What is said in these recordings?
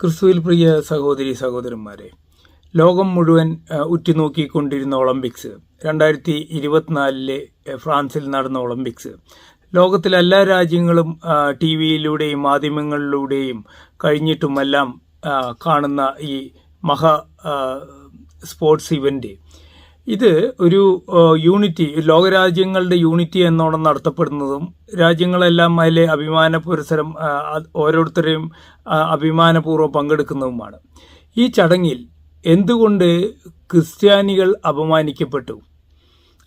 ക്രിസ്തുവിൽ പ്രിയ സഹോദരി സഹോദരന്മാരെ ലോകം മുഴുവൻ ഉറ്റുനോക്കിക്കൊണ്ടിരുന്ന ഒളിമ്പിക്സ് രണ്ടായിരത്തി ഇരുപത്തിനാലിലെ ഫ്രാൻസിൽ നടന്ന ഒളിമ്പിക്സ് ലോകത്തിലെ എല്ലാ രാജ്യങ്ങളും ടി വിയിലൂടെയും മാധ്യമങ്ങളിലൂടെയും കഴിഞ്ഞിട്ടുമെല്ലാം കാണുന്ന ഈ മഹാ സ്പോർട്സ് ഇവന്റ് ഇത് ഒരു യൂണിറ്റി ലോകരാജ്യങ്ങളുടെ യൂണിറ്റി എന്നോണം നടത്തപ്പെടുന്നതും രാജ്യങ്ങളെല്ലാം അതിലെ അഭിമാന പുരസരം ഓരോരുത്തരെയും അഭിമാനപൂർവം പങ്കെടുക്കുന്നതുമാണ്. ഈ ചടങ്ങിൽ എന്തുകൊണ്ട് ക്രിസ്ത്യാനികൾ അപമാനിക്കപ്പെട്ടു?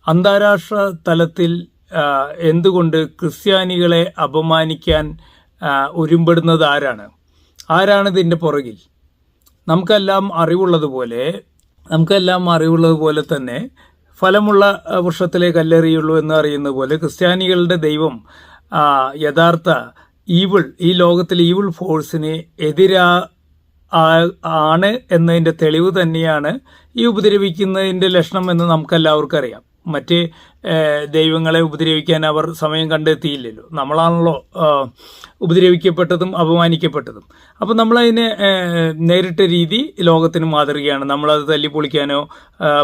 അന്താരാഷ്ട്ര തലത്തിൽ എന്തുകൊണ്ട് ക്രിസ്ത്യാനികളെ അപമാനിക്കാൻ ഒരുമ്പെടുന്നത് ആരാണ്? ആരാണ് ഇതിന്റെ പുറകിൽ? നമുക്കെല്ലാം അറിവുള്ളതുപോലെ നമുക്കെല്ലാം അറിവുള്ളതുപോലെ തന്നെ ഫലമുള്ള വൃക്ഷത്തിലെ കല്ലെറിയുള്ളൂ എന്ന് അറിയുന്ന പോലെ ക്രിസ്ത്യാനികളുടെ ദൈവം യഥാർത്ഥ ഈവിൾ ഈ ലോകത്തിലെ ഈവിൾ ഫോഴ്സിന് എതിരാ ആണ് എന്നതിന്റെ തെളിവ് തന്നെയാണ് ഈ ഉപദ്രവിക്കുന്നതിന്റെ ലക്ഷണം എന്ന് നമുക്കെല്ലാവർക്കും അറിയാം. മറ്റ് ദൈവങ്ങളെ ഉപദ്രവിക്കാൻ അവർ സമയം കണ്ടെത്തിയില്ലല്ലോ. നമ്മളാണല്ലോ ഉപദ്രവിക്കപ്പെട്ടതും അപമാനിക്കപ്പെട്ടതും. അപ്പം നമ്മളതിനെ നേരിട്ട രീതി ലോകത്തിന് മാതൃകയാണ്. നമ്മളത് തല്ലി പൊളിക്കാനോ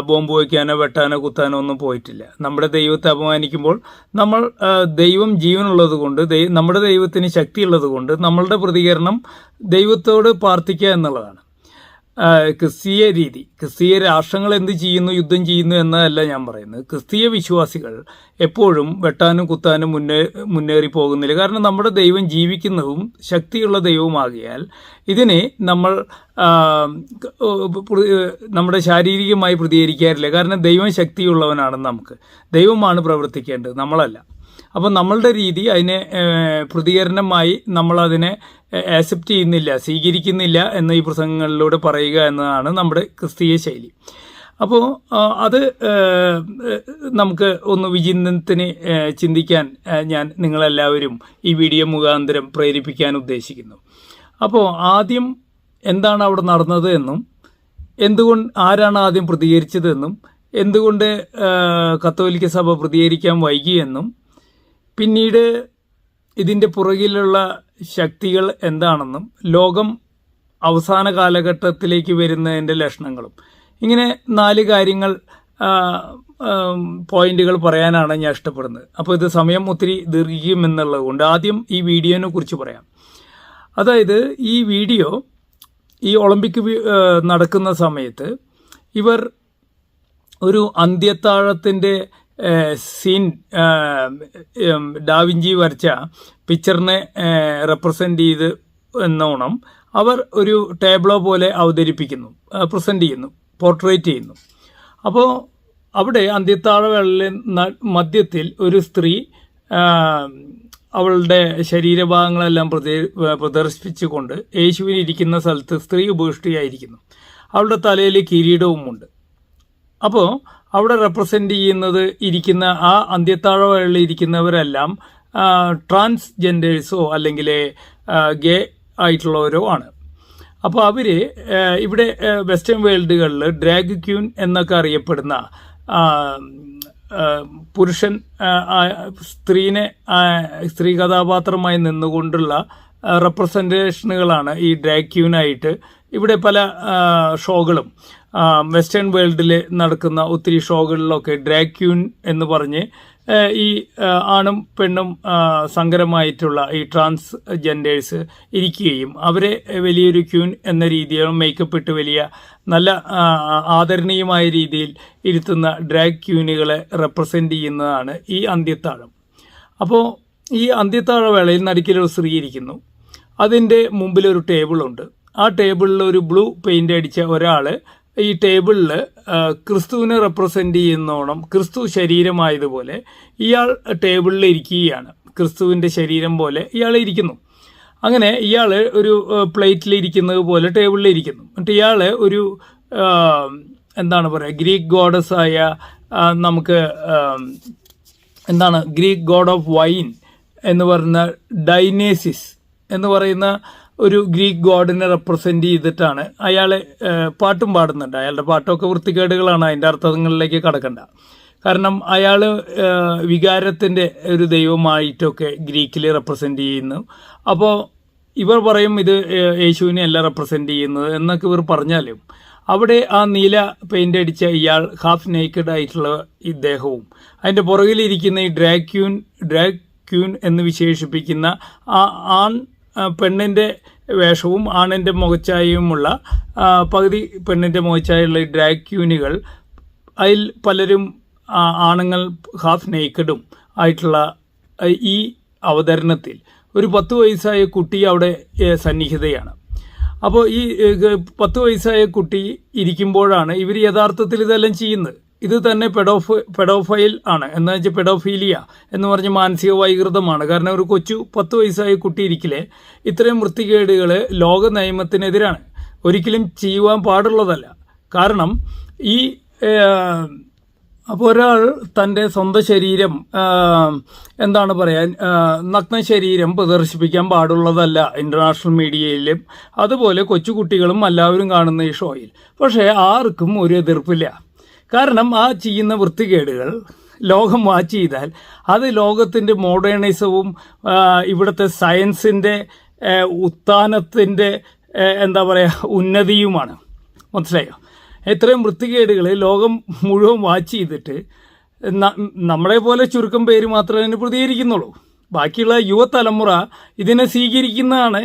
ബോംബ് വയ്ക്കാനോ വെട്ടാനോ കുത്താനോ ഒന്നും പോയിട്ടില്ല. നമ്മുടെ ദൈവത്തെ അപമാനിക്കുമ്പോൾ നമ്മൾ ദൈവം ജീവനുള്ളത് കൊണ്ട് നമ്മുടെ ദൈവത്തിന് ശക്തിയുള്ളത് കൊണ്ട് നമ്മളുടെ പ്രതികരണം ദൈവത്തോട് പ്രാർത്ഥിക്കുക എന്നുള്ളതാണ്. ക്രിസ്തീയ രീതി ക്രിസ്തീയ രാഷ്ട്രങ്ങൾ എന്ത് ചെയ്യുന്നു യുദ്ധം ചെയ്യുന്നു എന്നല്ല ഞാൻ പറയുന്നത്. ക്രിസ്തീയ വിശ്വാസികൾ എപ്പോഴും വെട്ടാനും കുത്താനും മുന്നേ മുന്നേറി പോകുന്നില്ല. കാരണം നമ്മുടെ ദൈവം ജീവിക്കുന്നതും ശക്തിയുള്ള ദൈവവുമാകിയാൽ ഇതിനെ നമ്മൾ നമ്മുടെ ശാരീരികമായി പ്രതികരിക്കാറില്ല. കാരണം ദൈവം ശക്തിയുള്ളവനാണ് നമുക്ക്. ദൈവമാണ് പ്രവർത്തിക്കേണ്ടത് നമ്മളല്ല. അപ്പം നമ്മളുടെ രീതി അതിനെ പ്രതികരണമായി നമ്മളതിനെ ആക്സെപ്റ്റ് ചെയ്യുന്നില്ല സ്വീകരിക്കുന്നില്ല എന്ന ഈ പ്രസംഗങ്ങളിലൂടെ പറയുക എന്നതാണ് നമ്മുടെ ക്രിസ്തീയ ശൈലി. അപ്പോൾ അത് നമുക്ക് ഒന്ന് വിചിന്തനത്തിന് ചിന്തിക്കാൻ ഞാൻ നിങ്ങളെല്ലാവരും ഈ വീഡിയോ മുഖാന്തരം പ്രേരിപ്പിക്കാൻ ഉദ്ദേശിക്കുന്നു. അപ്പോൾ ആദ്യം എന്താണ് അവിടെ നടന്നത് എന്നും എന്തുകൊണ്ട് ആരാണ് ആദ്യം പ്രതികരിച്ചതെന്നും എന്തുകൊണ്ട് കത്തോലിക്ക സഭ പ്രതികരിക്കാൻ വൈകിയെന്നും പിന്നീട് ഇതിന്റെ പുറകിലുള്ള ശക്തികൾ എന്താണെന്നും ലോകം അവസാന കാലഘട്ടത്തിലേക്ക് വരുന്നതിന്റെ ലക്ഷണങ്ങളും. ഇങ്ങനെ നാല് കാര്യങ്ങൾ പോയിന്റുകൾ പറയാനാണ് ഞാൻ ഇഷ്ടപ്പെടുന്നത്. അപ്പോൾ ഇത് സമയം ഒത്തിരി ദീർഘിക്കുമെന്നുള്ളത് കൊണ്ട് ആദ്യം ഈ വീഡിയോനെ കുറിച്ച് പറയാം. അതായത് ഈ വീഡിയോ ഈ ഒളിമ്പിക് നടക്കുന്ന സമയത്ത് ഇവർ ഒരു അന്ത്യത്താഴത്തിന്റെ സീൻ ഡാവിഞ്ചി വരച്ച പിക്ചറിനെ റെപ്രസെന്റ് ചെയ്ത് എന്നോണം അവർ ഒരു ടേബിളോ പോലെ അവതരിപ്പിക്കുന്നു പ്രസന്റ് ചെയ്യുന്നു പോർട്രേറ്റ് ചെയ്യുന്നു. അപ്പോൾ അവിടെ അന്ത്യത്താഴവേളയിലെ ന- മധ്യത്തിൽ ഒരു സ്ത്രീ അവളുടെ ശരീരഭാഗങ്ങളെല്ലാം പ്രദേ- പ്രദർശിപ്പിച്ചുകൊണ്ട് യേശുവിന് ഇരിക്കുന്ന സ്ഥലത്ത് സ്ത്രീ ഉപേക്ഷിയായിരിക്കുന്നു അവളുടെ തലയിൽ കിരീടവുമുണ്ട്. അപ്പോൾ അവിടെ റെപ്രസെന്റ് ചെയ്യുന്നത് ഇരിക്കുന്ന ആ അന്ത്യത്താഴവഴിൽ ഇരിക്കുന്നവരെല്ലാം ട്രാൻസ്ജെൻഡേഴ്സോ അല്ലെങ്കിൽ ഗേ ആയിട്ടുള്ളവരോ ആണ്. അപ്പോൾ അവർ ഇവിടെ വെസ്റ്റേൺ വേൾഡുകളിൽ ഡ്രാഗ് ക്യൂൻ എന്നൊക്കെ അറിയപ്പെടുന്ന പുരുഷൻ സ്ത്രീനെ സ്ത്രീ കഥാപാത്രമായി നിന്നുകൊണ്ടുള്ള റെപ്രസെന്റേഷനുകളാണ് ഈ ഡ്രാക്യൂനായിട്ട് ഇവിടെ പല ഷോകളും. വെസ്റ്റേൺ വേൾഡിൽ നടക്കുന്ന ഒത്തിരി ഷോകളിലൊക്കെ ഡ്രാക്യൂൻ എന്ന് പറഞ്ഞ് ഈ ആണും പെണ്ണും സങ്കരമായിട്ടുള്ള ഈ ട്രാൻസ് ജെൻഡേഴ്സ് ഇരിക്കുകയും അവരെ വലിയൊരു ക്യൂൻ എന്ന രീതിയിൽ മേക്കപ്പ് ഇട്ട് വലിയ നല്ല ആദരണീയമായ രീതിയിൽ ഇരുത്തുന്ന ഡ്രാഗ് ക്യൂനുകളെ റെപ്രസെന്റ് ചെയ്യുന്നതാണ് ഈ അന്ത്യത്താഴം. അപ്പോൾ ഈ അന്ത്യത്താഴ വേളയിൽ നടുക്കിലൊരു സ്ത്രീ ഇരിക്കുന്നു. അതിന്റെ മുമ്പിലൊരു ടേബിളുണ്ട് ആ ടേബിളിൽ ഒരു ബ്ലൂ പെയിന്റ് അടിച്ച ഒരാൾ ഈ ടേബിളിൽ ക്രിസ്തുവിനെ റെപ്രസെന്റ് ചെയ്യുന്നോണം ക്രിസ്തു ശരീരമായതുപോലെ ഇയാൾ ടേബിളിൽ ഇരിക്കുകയാണ്. ക്രിസ്തുവിന്റെ ശരീരം പോലെ ഇയാൾ ഇരിക്കുന്നു. അങ്ങനെ ഇയാൾ ഒരു പ്ലേറ്റിൽ ഇരിക്കുന്നത് പോലെ ടേബിളിൽ ഇരിക്കുന്നു. എന്നിട്ട് ഇയാൾ ഒരു എന്താണ് പറയുക ഗ്രീക്ക് ഗോഡസായ നമുക്ക് എന്താണ് ഗ്രീക്ക് ഗോഡ് ഓഫ് വൈൻ എന്ന് പറയുന്ന ഡൈനേസിസ് എന്ന് പറയുന്ന ഒരു ഗ്രീക്ക് ഗോഡിനെ റെപ്രസെന്റ് ചെയ്തിട്ടാണ് അയാളെ പാട്ടും പാടുന്നുണ്ട്. അയാളുടെ പാട്ടൊക്കെ വൃത്തികേടുകളാണ് അതിന്റെ അർത്ഥങ്ങളിലേക്ക് കടക്കണ്ട. കാരണം അയാൾ വികാരത്തിന്റെ ഒരു ദൈവമായിട്ടൊക്കെ ഗ്രീക്കിൽ റെപ്രസെന്റ് ചെയ്യുന്നു. അപ്പോൾ ഇവർ പറയും ഇത് യേശുവിനെ അല്ല റെപ്രസെന്റ് ചെയ്യുന്നത് എന്നൊക്കെ ഇവർ പറഞ്ഞാലും അവിടെ ആ നീല പെയിന്റ് അടിച്ച ഇയാൾ ഹാഫ് നേക്കഡ് ആയിട്ടുള്ള ഇദ്ദേഹവും അതിന്റെ പുറകിലിരിക്കുന്ന ഈ ഡ്രാക്യൂൻ ഡ്രാക്യൂൻ എന്ന് വിശേഷിപ്പിക്കുന്ന ആ ആൺ ആ, പെണ്ണിന്റെ വേഷവും ആണിന്റെ മുഖച്ചായയുമുള്ള പകുതി പെണ്ണിന്റെ മുഖച്ചായുള്ള ഡ്രാഗ് ക്യൂനുകൾ അതിൽ പലരും ആണുങ്ങൾ ഹാഫ് നേക്കഡും ആയിട്ടുള്ള ഈ അവതരണത്തിൽ. ഒരു പത്ത് വയസ്സായ കുട്ടി അവിടെ സന്നിഹിതയാണ്. അപ്പോൾ ഈ പത്ത് വയസ്സായ കുട്ടി ഇരിക്കുമ്പോഴാണ് ഇവർ യഥാർത്ഥത്തിൽ ഇതെല്ലാം ചെയ്യുന്നത്. ഇത് തന്നെ പെഡോഫ് പെഡോഫൈൽ ആണ്. എന്ന് വെച്ചാൽ പെഡോഫീലിയ എന്ന് പറഞ്ഞ മാനസിക വൈകൃതമാണ്. കാരണം ഒരു കൊച്ചു പത്ത് വയസ്സായ കുട്ടി ഇരിക്കലെ ഇത്രയും വൃത്തികേടുകൾ ലോക നിയമത്തിനെതിരാണ് ഒരിക്കലും ചെയ്യുവാൻ പാടുള്ളതല്ല. കാരണം ഈ അപ്പോൾ ഒരാൾ തന്റെ സ്വന്തം ശരീരം എന്താണ് പറയാൻ നഗ്ന ശരീരം പ്രദർശിപ്പിക്കാൻ പാടുള്ളതല്ല ഇന്റർനാഷണൽ മീഡിയയിലും അതുപോലെ കൊച്ചുകുട്ടികളും എല്ലാവരും കാണുന്ന ഈ ഷോയിൽ. പക്ഷേ ആർക്കും ഒരു എതിർപ്പില്ല. കാരണം ആ ചെയ്യുന്ന വൃത്തികേടുകൾ ലോകം വാച്ച് ചെയ്താൽ അത് ലോകത്തിന്റെ മോഡേണിസവും ഇവിടുത്തെ സയൻസിന്റെ ഉത്ഥാനത്തിന്റെ എന്താ പറയുക ഉന്നതിയുമാണ്. മനസ്സിലായോ? ഇത്രയും വൃത്തികേടുകൾ ലോകം മുഴുവൻ വാച്ച് ചെയ്തിട്ട് നമ്മളെ പോലെ ചുരുക്കം പേര് മാത്രമേ അതിന് പ്രതികരിക്കുന്നുള്ളൂ. ബാക്കിയുള്ള യുവതലമുറ ഇതിനെ സ്വീകരിക്കുന്നതാണ്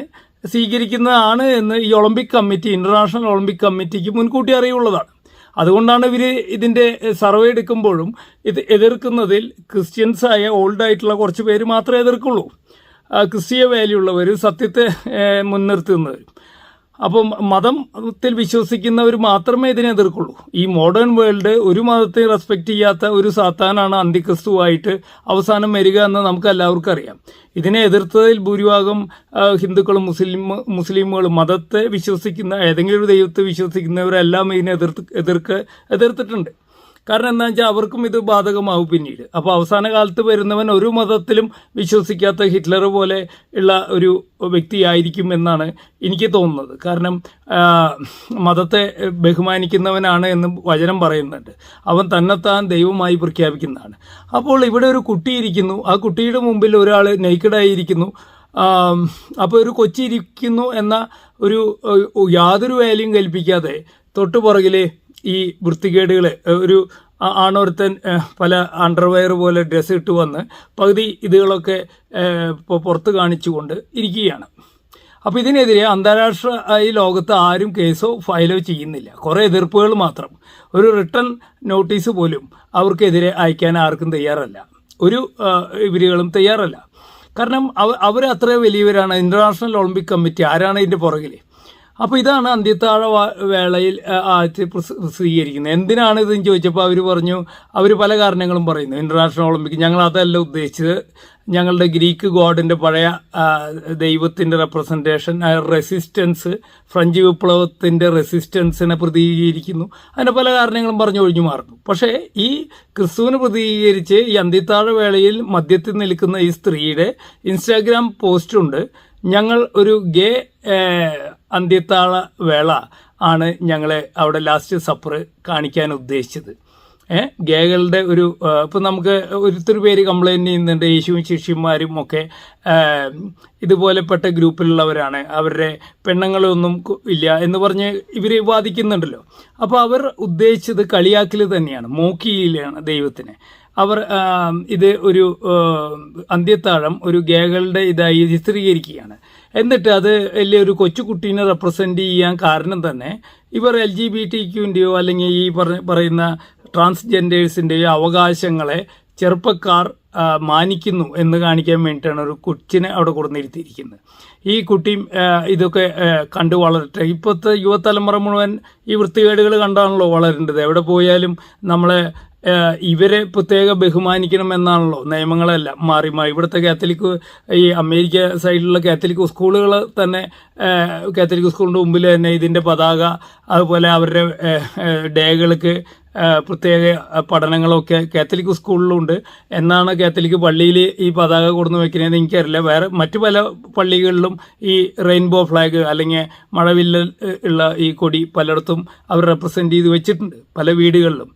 സ്വീകരിക്കുന്നതാണ് എന്ന് ഈ ഒളിമ്പിക് കമ്മിറ്റി ഇന്റർനാഷണൽ ഒളിമ്പിക് കമ്മിറ്റിക്ക് മുൻകൂട്ടി അറിയുള്ളതാണ് അതുകൊണ്ടാണ് ഇവർ ഇതിന്റെ സർവേ എടുക്കുമ്പോഴും ഇത് എതിർക്കുന്നതിൽ ക്രിസ്ത്യൻസായ ഓൾഡായിട്ടുള്ള കുറച്ച് പേര് മാത്രമേ എതിർക്കുള്ളൂ. ക്രിസ്തീയ വാല്യുള്ളവർ സത്യത്തെ ഏഹ്, മുൻനിർത്തുന്നവർ അപ്പം മതത്തിൽ വിശ്വസിക്കുന്നവർ മാത്രമേ ഇതിനെ എതിർക്കുള്ളൂ. ഈ മോഡേൺ വേൾഡ് ഒരു മതത്തെ റെസ്പെക്ട് ചെയ്യാത്ത ഒരു സാത്താനാണ് അന്തിക്രിസ്തുവായിട്ട് അവസാനം വരിക എന്ന് നമുക്ക് എല്ലാവർക്കും അറിയാം. ഇതിനെ എതിർത്തതിൽ ഭൂരിഭാഗം ഹിന്ദുക്കളും മുസ്ലിം മുസ്ലിമുകളും മതത്തെ വിശ്വസിക്കുന്ന ഏതെങ്കിലും ഒരു ദൈവത്തെ വിശ്വസിക്കുന്നവരെല്ലാം ഇതിനെ എതിർത്ത് എതിർക്ക് എതിർത്തിട്ടുണ്ട്. കാരണം എന്താ വെച്ചാൽ അവർക്കും ഇത് ബാധകമാവും പിന്നീട്. അപ്പോൾ അവസാന കാലത്ത് വരുന്നവൻ ഒരു മതത്തിലും വിശ്വസിക്കാത്ത ഹിറ്റ്ലർ പോലെ ഉള്ള ഒരു വ്യക്തിയായിരിക്കും എന്നാണ് എനിക്ക് തോന്നുന്നത്. കാരണം മതത്തെ ബഹുമാനിക്കുന്നവനാണ് എന്ന് വചനം പറയുന്നുണ്ട്. അവൻ തന്നെത്താൻ ദൈവമായി പ്രഖ്യാപിക്കുന്നതാണ്. അപ്പോൾ ഇവിടെ ഒരു കുട്ടിയിരിക്കുന്നു ആ കുട്ടിയുടെ മുമ്പിൽ ഒരാൾ നെയ്ക്കഡായിരിക്കുന്നു അപ്പോൾ ഒരു കൊച്ചി ഇരിക്കുന്നു എന്ന ഒരു യാതൊരു വാല്യൂം കൽപ്പിക്കാതെ തൊട്ടു പുറകിലെ ഈ വൃത്തികേടുകൾ ഒരു ആണോരുത്തൻ പല അണ്ടർവെയർ പോലെ ഡ്രസ്സ് ഇട്ട് വന്ന് പകുതി ഇതുകളൊക്കെ ഇപ്പോൾ പുറത്ത് കാണിച്ചുകൊണ്ട് ഇരിക്കുകയാണ്. അപ്പോൾ ഇതിനെതിരെ അന്താരാഷ്ട്ര ഈ ലോകത്ത് ആരും കേസോ ഫയലോ ചെയ്യുന്നില്ല. കുറേ എതിർപ്പുകൾ മാത്രം. ഒരു റിട്ടേൺ നോട്ടീസ് പോലും അവർക്കെതിരെ അയക്കാൻ ആർക്കും തയ്യാറല്ല. ഒരു ഇവരുകളും തയ്യാറല്ല. കാരണം അവ അവർ അത്ര വലിയവരാണ്. ഇന്റർനാഷണൽ ഒളിമ്പിക് കമ്മിറ്റി ആരാണ് ഇതിന്റെ പുറകിൽ അപ്പോൾ ഇതാണ് അന്ത്യത്താഴ വേളയിൽ ആ, ആദ്യത്തെ പ്രസിദ്ധീകരിക്കുന്നത്. എന്തിനാണ് ഇതെന്ന് ചോദിച്ചപ്പോൾ അവർ പറഞ്ഞു അവർ പല കാരണങ്ങളും പറയുന്നു. ഇന്റർനാഷണൽ ഒളിമ്പിക് ഞങ്ങൾ അതല്ല ഉദ്ദേശിച്ചത്. ഞങ്ങളുടെ ഗ്രീക്ക് ഗോഡിന്റെ പഴയ ദൈവത്തിന്റെ റെപ്രസെന്റേഷൻ റെസിസ്റ്റൻസ് ഫ്രഞ്ച് വിപ്ലവത്തിന്റെ റെസിസ്റ്റൻസിനെ പ്രതികരിക്കുന്നു അതിന്റെ പല കാരണങ്ങളും പറഞ്ഞു ഒഴിഞ്ഞു മാറുന്നു. പക്ഷേ ഈ ക്രിസ്തുവിനെ പ്രതികരിച്ച് ഈ അന്ത്യത്താഴ വേളയിൽ മധ്യത്തിൽ നിൽക്കുന്ന ഈ സ്ത്രീയുടെ ഇൻസ്റ്റാഗ്രാം പോസ്റ്റുണ്ട് ഞങ്ങൾ ഒരു ഗേ ഏഹ്, അന്ത്യത്താഴ വേള ആണ് ഞങ്ങളെ അവിടെ ലാസ്റ്റ് സപ്പർ കാണിക്കാൻ ഉദ്ദേശിച്ചത്. ഗേകളുടെ ഒരു ഇപ്പം നമുക്ക് ഒരുത്തിരി പേര് കംപ്ലൈന്റ് ചെയ്യുന്നുണ്ട് യേശുവും ശിഷ്യന്മാരും ഒക്കെ ഇതുപോലെപ്പെട്ട ഗ്രൂപ്പിലുള്ളവരാണ് അവരുടെ പെണ്ണുങ്ങളൊന്നും ഇല്ല എന്ന് പറഞ്ഞ് ഇവർ വാദിക്കുന്നുണ്ടല്ലോ. അപ്പോൾ അവർ ഉദ്ദേശിച്ചത് കളിയാക്കൽ തന്നെയാണ് മോക്കിയിലാണ് ദൈവത്തിനെ. അവർ ഇത് ഒരു അന്ത്യത്താഴം ഒരു ഗേകളുടെ ഇതായി ചിത്രീകരിക്കുകയാണ്. എന്നിട്ട് അത് വലിയൊരു കൊച്ചുകുട്ടീനെ റെപ്രസെന്റ് ചെയ്യാൻ കാരണം തന്നെ ഇവർ എൽ ജി ബി ടി ക്യുവിന്റെയോ അല്ലെങ്കിൽ ഈ പറയുന്ന ട്രാൻസ്ജെൻഡേഴ്സിന്റെയോ അവകാശങ്ങളെ ചെറുപ്പക്കാർ മാനിക്കുന്നു എന്ന് കാണിക്കാൻ വേണ്ടിയിട്ടാണ് ഒരു കൊച്ചിനെ അവിടെ കൊടുന്നിരുത്തിയിരിക്കുന്നത് ഈ കുട്ടിയും ഇതൊക്കെ കണ്ടു വളരട്ടെ. ഇപ്പോഴത്തെ യുവതലമുറ മുഴുവൻ ഈ വൃത്തികേടുകൾ കണ്ടാണല്ലോ വളരേണ്ടത്. എവിടെ പോയാലും നമ്മളെ ഇവരെ പ്രത്യേക ബഹുമാനിക്കണം എന്നാണല്ലോ നിയമങ്ങളെല്ലാം മാറി മാറി. ഇവിടുത്തെ കാത്തലിക് ഈ അമേരിക്ക സൈഡിലുള്ള കാത്തലിക് സ്കൂളുകൾ തന്നെ കാത്തലിക് സ്കൂളിന്റെ മുമ്പിൽ തന്നെ ഇതിന്റെ പതാക അതുപോലെ അവരുടെ ഡേകൾക്ക് പ്രത്യേക പഠനങ്ങളൊക്കെ കാത്തലിക് സ്കൂളിലുണ്ട്. എന്നാണ് കാത്തലിക് പള്ളിയിൽ ഈ പതാക കൊടുന്ന് വെക്കുന്നതെന്ന് എനിക്കറിയില്ല. വേറെ മറ്റു പല പള്ളികളിലും ഈ റെയിൻബോ ഫ്ലാഗ് അല്ലെങ്കിൽ മഴവില്ല ഉള്ള ഈ കൊടി പലയിടത്തും അവർ റെപ്രസെന്റ് ചെയ്ത് വെച്ചിട്ടുണ്ട് പല വീടുകളിലും.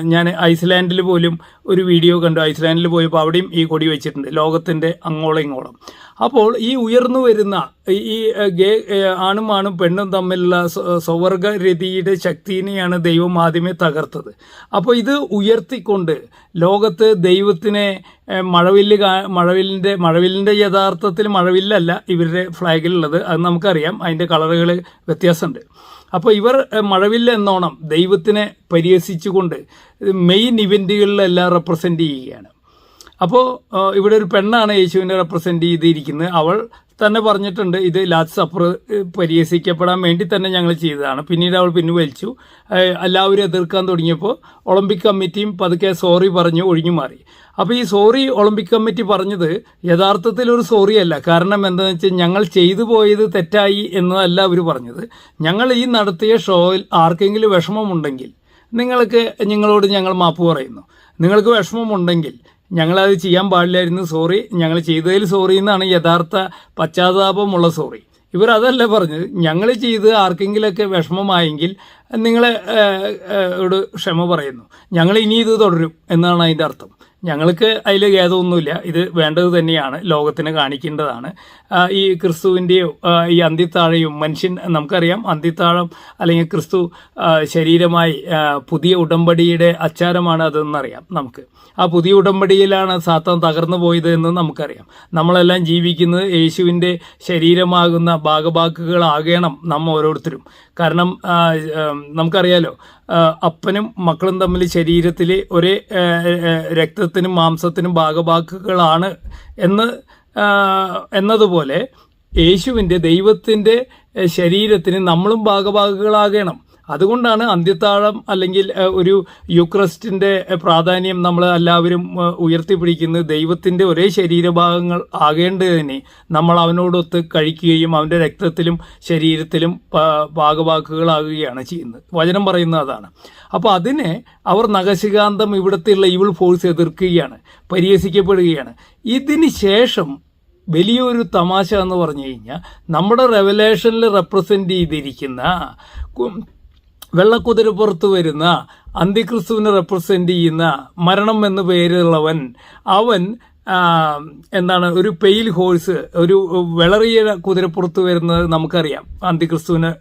ഞാൻ ഐസ്ലാൻഡിൽ പോലും ഒരു വീഡിയോ കണ്ടു. ഐസ്ലാൻഡിൽ പോയപ്പോൾ അവിടെയും ഈ കൊടി വെച്ചിട്ടുണ്ട്. ലോകത്തിന്റെ അങ്ങോളം ഇങ്ങോളം. അപ്പോൾ ഈ ഉയർന്നു വരുന്ന ഈ- ഗേ ആണും ആണും പെണ്ണും തമ്മിലുള്ള സ്വർഗരതിയുടെ ശക്തിനെയാണ് ദൈവം ആദ്യമേ തകർത്തത്. അപ്പോൾ ഇത് ഉയർത്തിക്കൊണ്ട് ലോകത്ത് ദൈവത്തിനെ മഴവില്ല് മഴവില്ലിന്റെ മഴവില്ലിന്റെ യഥാർത്ഥത്തിൽ മഴവില്ലല്ല ഇവരുടെ ഫ്ലാഗിലുള്ളത് അത് നമുക്കറിയാം. അതിന്റെ കളറുകൾ വ്യത്യാസമുണ്ട്. അപ്പോൾ ഇവർ മഴവില്ല എന്നോണം ദൈവത്തിനെ പരിഹസിച്ചുകൊണ്ട് മെയിൻ ഇവന്റുകളിലെല്ലാം റെപ്രസെന്റ് ചെയ്യുകയാണ്. അപ്പോൾ ഇവിടെ ഒരു പെണ്ണാണ് യേശുവിനെ റെപ്രസെന്റ് ചെയ്തിരിക്കുന്നത്. അവൾ തന്നെ പറഞ്ഞിട്ടുണ്ട് ഇത് ലാസ്റ്റ് സപ്പർ പരിഹസിക്കപ്പെടാൻ വേണ്ടി തന്നെ ഞങ്ങൾ ചെയ്തതാണ്. പിന്നീട് അവൾ പിൻവലിച്ചു എല്ലാവരും എതിർക്കാൻ തുടങ്ങിയപ്പോൾ ഒളിമ്പിക് കമ്മിറ്റിയും പതുക്കെ സോറി പറഞ്ഞു ഒഴിഞ്ഞു മാറി. അപ്പോൾ ഈ സോറി ഒളിമ്പിക് കമ്മിറ്റി പറഞ്ഞത് യഥാർത്ഥത്തിൽ ഒരു സോറി അല്ല കാരണം എന്താണെന്ന് വെച്ചാൽ ഞങ്ങൾ ചെയ്തു പോയത് തെറ്റായി എന്നതല്ല അവർ പറഞ്ഞത്. ഞങ്ങൾ ഈ നടത്തിയ ഷോയിൽ ആർക്കെങ്കിലും വിഷമമുണ്ടെങ്കിൽ നിങ്ങൾക്ക് നിങ്ങളോട് ഞങ്ങൾ മാപ്പ് പറയുന്നു. നിങ്ങൾക്ക് വിഷമമുണ്ടെങ്കിൽ ഞങ്ങളത് ചെയ്യാൻ പാടില്ലായിരുന്നു സോറി ഞങ്ങൾ ചെയ്തതിൽ സോറി എന്നാണ് യഥാർത്ഥ പശ്ചാത്താപമുള്ള സോറി ഇവർ അതല്ല പറഞ്ഞത്. ഞങ്ങൾ ചെയ്ത് ആർക്കെങ്കിലൊക്കെ വിഷമമായെങ്കിൽ നിങ്ങളെ ക്ഷമ പറയുന്നു. ഞങ്ങൾ ഇനി ഇത് തുടരും എന്നാണ് അതിന്റെ അർത്ഥം. ഞങ്ങൾക്ക് അതിൽ ഖേദമൊന്നുമില്ല. ഇത് വേണ്ടത് തന്നെയാണ്. ലോകത്തിന് കാണിക്കേണ്ടതാണ്. ഈ ക്രിസ്തുവിന്റെയോ ഈ അന്തിത്താഴയും മനുഷ്യൻ നമുക്കറിയാം അന്തിത്താഴം അല്ലെങ്കിൽ ക്രിസ്തു ശരീരമായി പുതിയ ഉടമ്പടിയുടെ അച്ചാരമാണ് അതെന്നറിയാം നമുക്ക്. ആ പുതിയ ഉടമ്പടിയിലാണ് സാത്താൻ തകർന്നു പോയത് എന്ന് നമുക്കറിയാം. നമ്മളെല്ലാം ജീവിക്കുന്നത് യേശുവിന്റെ ശരീരമാകുന്ന ഭാഗഭാക്കുകളാകണം നമ്മ ഓരോരുത്തരും കാരണം നമുക്കറിയാലോ അപ്പനും മക്കളും തമ്മിൽ ശരീരത്തിൽ ഒരേ രക്തത്തിനും മാംസത്തിനും ഭാഗഭാക്കുകളാണ് എന്ന് എന്നതുപോലെ യേശുവിന്റെ ദൈവത്തിന്റെ ശരീരത്തിന് നമ്മളും ഭാഗഭാക്കുകളാകണം. അതുകൊണ്ടാണ് അന്ത്യത്താഴം അല്ലെങ്കിൽ ഒരു യുക്രസ്റ്റിന്റെ പ്രാധാന്യം നമ്മൾ എല്ലാവരും ഉയർത്തിപ്പിടിക്കുന്നത് ദൈവത്തിന്റെ ഒരേ ശരീരഭാഗങ്ങൾ ആകേണ്ടതിനെ നമ്മൾ അവനോടൊത്ത് കഴിക്കുകയും അവന്റെ രക്തത്തിലും ശരീരത്തിലും ഭാഗവാക്കുകളാകുകയാണ് ചെയ്യുന്നത്. വചനം പറയുന്നത് അതാണ്. അപ്പോൾ അതിനെ അവർ നഖശികാന്തം ഇവിടുത്തെയുള്ള ഇവിൾ ഫോഴ്സ് എതിർക്കുകയാണ് പരിഹസിക്കപ്പെടുകയാണ്. ഇതിന് ശേഷം വലിയൊരു തമാശ എന്ന് പറഞ്ഞു കഴിഞ്ഞാൽ നമ്മുടെ റെവലേഷനിൽ റെപ്രസെന്റ് ചെയ്തിരിക്കുന്ന കു- വെള്ളക്കുതിരപ്പുറത്ത് വരുന്ന അന്തിക്രിസ്തുവിനെ റെപ്രസെന്റ് ചെയ്യുന്ന മരണം എന്ന പേരുള്ളവൻ അവൻ എന്താണ് ഒരു പെയിൽ ഹോഴ്സ് ഒരു വിളറിയ കുതിരപ്പുറത്ത് വരുന്നത് നമുക്കറിയാം അന്തിക്രിസ്തുവിനെ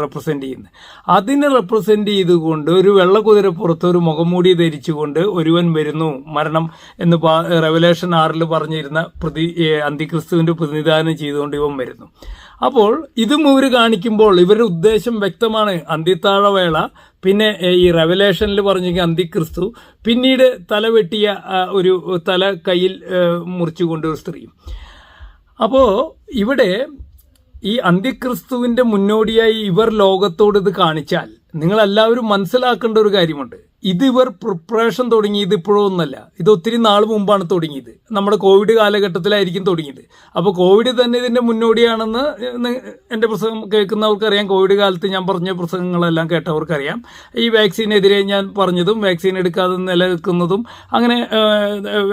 റെപ്രസെന്റ് ചെയ്യുന്നത്. അതിനെ റെപ്രസെന്റ് ചെയ്തുകൊണ്ട് ഒരു വെള്ള കുതിരപ്പുറത്ത് ഒരു മുഖംമൂടി ധരിച്ചുകൊണ്ട് ഒരുവൻ വരുന്നു മരണം എന്ന് റെവലേഷൻ ആറിൽ പറഞ്ഞിരുന്ന പ്രതി അന്തിക്രിസ്തുവിന്റെ പ്രതിനിധാനം ചെയ്തുകൊണ്ട് ഇവൻ വരുന്നു. അപ്പോൾ ഇതും ഇവർ കാണിക്കുമ്പോൾ ഇവരുടെ ഉദ്ദേശം വ്യക്തമാണ്. അന്തിത്താഴവേള പിന്നെ ഈ റെവലേഷനിൽ പറഞ്ഞെങ്കിൽ അന്തിക്രിസ്തു പിന്നീട് തല വെട്ടിയ ഒരു തല കയ്യിൽ മുറിച്ചു മുറിച്ചുകൊണ്ട് ഒരു സ്ത്രീ. അപ്പോൾ ഇവിടെ ഈ അന്തിക്രിസ്തുവിന്റെ മുന്നോടിയായി ഇവർ ലോകത്തോട് ഇത് കാണിച്ചാൽ നിങ്ങളെല്ലാവരും മനസ്സിലാക്കേണ്ട ഒരു കാര്യമുണ്ട്. ഇത് ഇവർ പ്രിപ്പറേഷൻ തുടങ്ങിയത് ഇപ്പോഴൊന്നല്ല ഇത് ഒത്തിരി നാൾ മുമ്പാണ് തുടങ്ങിയത്. നമ്മുടെ കോവിഡ് കാലഘട്ടത്തിലായിരിക്കും തുടങ്ങിയത്. അപ്പോൾ കോവിഡ് തന്നെ ഇതിന്റെ മുന്നോടിയാണെന്ന് എന്റെ പ്രസംഗം കേൾക്കുന്നവർക്കറിയാം. കോവിഡ് കാലത്ത് ഞാൻ പറഞ്ഞ പ്രസംഗങ്ങളെല്ലാം കേട്ടവർക്കറിയാം. ഈ വാക്സിനെതിരെ ഞാൻ പറഞ്ഞതും വാക്സിൻ എടുക്കാതെ നിലനിൽക്കുന്നതും അങ്ങനെ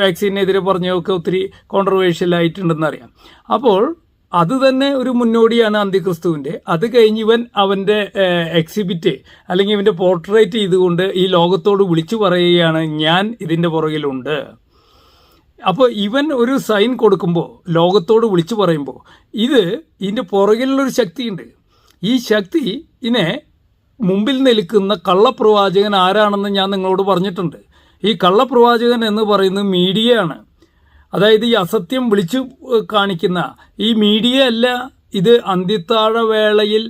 വാക്സിനെതിരെ പറഞ്ഞതൊക്കെ ഒത്തിരി കോൺട്രവേഴ്ഷ്യൽ ആയിട്ടുണ്ടെന്നറിയാം അപ്പോൾ അത് തന്നെ ഒരു മുന്നോടിയാണ് അന്ത്യക്രിസ്തുവിന്റെ അത് കഴിഞ്ഞ് ഇവൻ അവന്റെ എക്സിബിറ്റ് അല്ലെങ്കിൽ ഇവന്റെ പോർട്രേറ്റ് ചെയ്തുകൊണ്ട് ഈ ലോകത്തോട് വിളിച്ചു പറയുകയാണ് ഞാൻ ഇതിന്റെ പുറകിലുണ്ട്. അപ്പോൾ ഇവൻ ഒരു സൈൻ കൊടുക്കുമ്പോൾ ലോകത്തോട് വിളിച്ചു പറയുമ്പോൾ ഇത് ഇതിന്റെ പുറകിലുള്ളൊരു ശക്തിയുണ്ട്. ഈ ശക്തി ഇനെ മുമ്പിൽ നിൽക്കുന്ന കള്ളപ്രവാചകൻ ആരാണെന്ന് ഞാൻ നിങ്ങളോട് പറഞ്ഞിട്ടുണ്ട്. ഈ കള്ളപ്രവാചകൻ എന്ന് പറയുന്നത് മീഡിയയാണ്. അതായത് ഈ അസത്യം വിളിച്ചു കാണിക്കുന്ന ഈ മീഡിയ അല്ല ഇത് അന്ത്യത്താഴ വേളയിൽ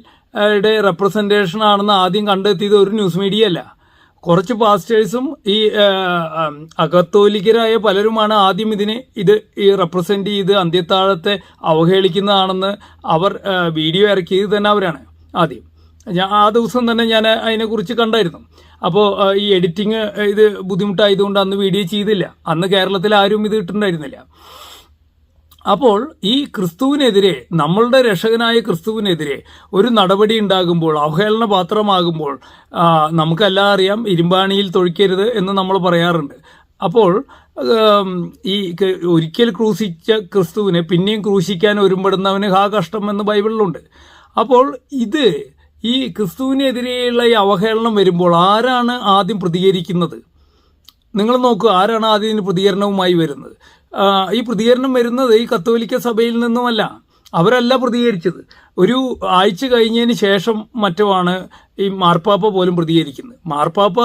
യുടെ റെപ്രസെന്റേഷൻ ആണെന്ന് ആദ്യം കണ്ടെത്തിയത് ഒരു ന്യൂസ് മീഡിയ അല്ല. കുറച്ച് പാസ്റ്റേഴ്സും ഈ അകത്തോലിക്കരായ പലരുമാണ് ആദ്യം ഇതിനെ ഇത് ഈ റെപ്രസെന്റ് ചെയ്ത് അന്ത്യത്താഴത്തെ അവഹേളിക്കുന്നതാണെന്ന് അവർ വീഡിയോ ഇറക്കിയത് തന്നെ അവരാണ് ആദ്യം. ഞാൻ ആ ദിവസം തന്നെ ഞാൻ അതിനെക്കുറിച്ച് കണ്ടായിരുന്നു. അപ്പോൾ ഈ എഡിറ്റിങ് ഇത് ബുദ്ധിമുട്ടായതുകൊണ്ട് അന്ന് വീഡിയോ ചെയ്തില്ല. അന്ന് കേരളത്തിൽ ആരും ഇത് ഇട്ടിട്ടുണ്ടായിരുന്നില്ല. അപ്പോൾ ഈ ക്രിസ്തുവിനെതിരെ നമ്മളുടെ രക്ഷകനായ ക്രിസ്തുവിനെതിരെ ഒരു നടപടി ഉണ്ടാകുമ്പോൾ അവഹേളന പാത്രമാകുമ്പോൾ നമുക്കെല്ലാം അറിയാം ഇരുമ്പാണിയിൽ തൊഴിക്കരുത് എന്ന് നമ്മൾ പറയാറുണ്ട്. അപ്പോൾ ഈ ഒരിക്കൽ ക്രൂശിച്ച ക്രിസ്തുവിനെ പിന്നെയും ക്രൂശിക്കാൻ ഒരുമ്പെടുന്നവന് ഹാ കഷ്ടം എന്ന് ബൈബിളിലുണ്ട്. അപ്പോൾ ഇത് ഈ ക്രിസ്തുവിനെതിരെയുള്ള ഈ അവഹേളനം വരുമ്പോൾ ആരാണ് ആദ്യം പ്രതികരിക്കുന്നത്? നിങ്ങൾ നോക്കുക ആരാണ് ആദ്യം ഇതിന് പ്രതികരണവുമായി വരുന്നത്? ഈ പ്രതികരണം വരുന്നത് ഈ കത്തോലിക്ക സഭയിൽ നിന്നുമല്ല. അവരല്ല പ്രതികരിച്ചത്. ഒരു ആഴ്ച കഴിഞ്ഞതിന് ശേഷം മറ്റുമാണ് ഈ മാർപ്പാപ്പ പോലും പ്രതികരിക്കുന്നത്. മാർപ്പാപ്പ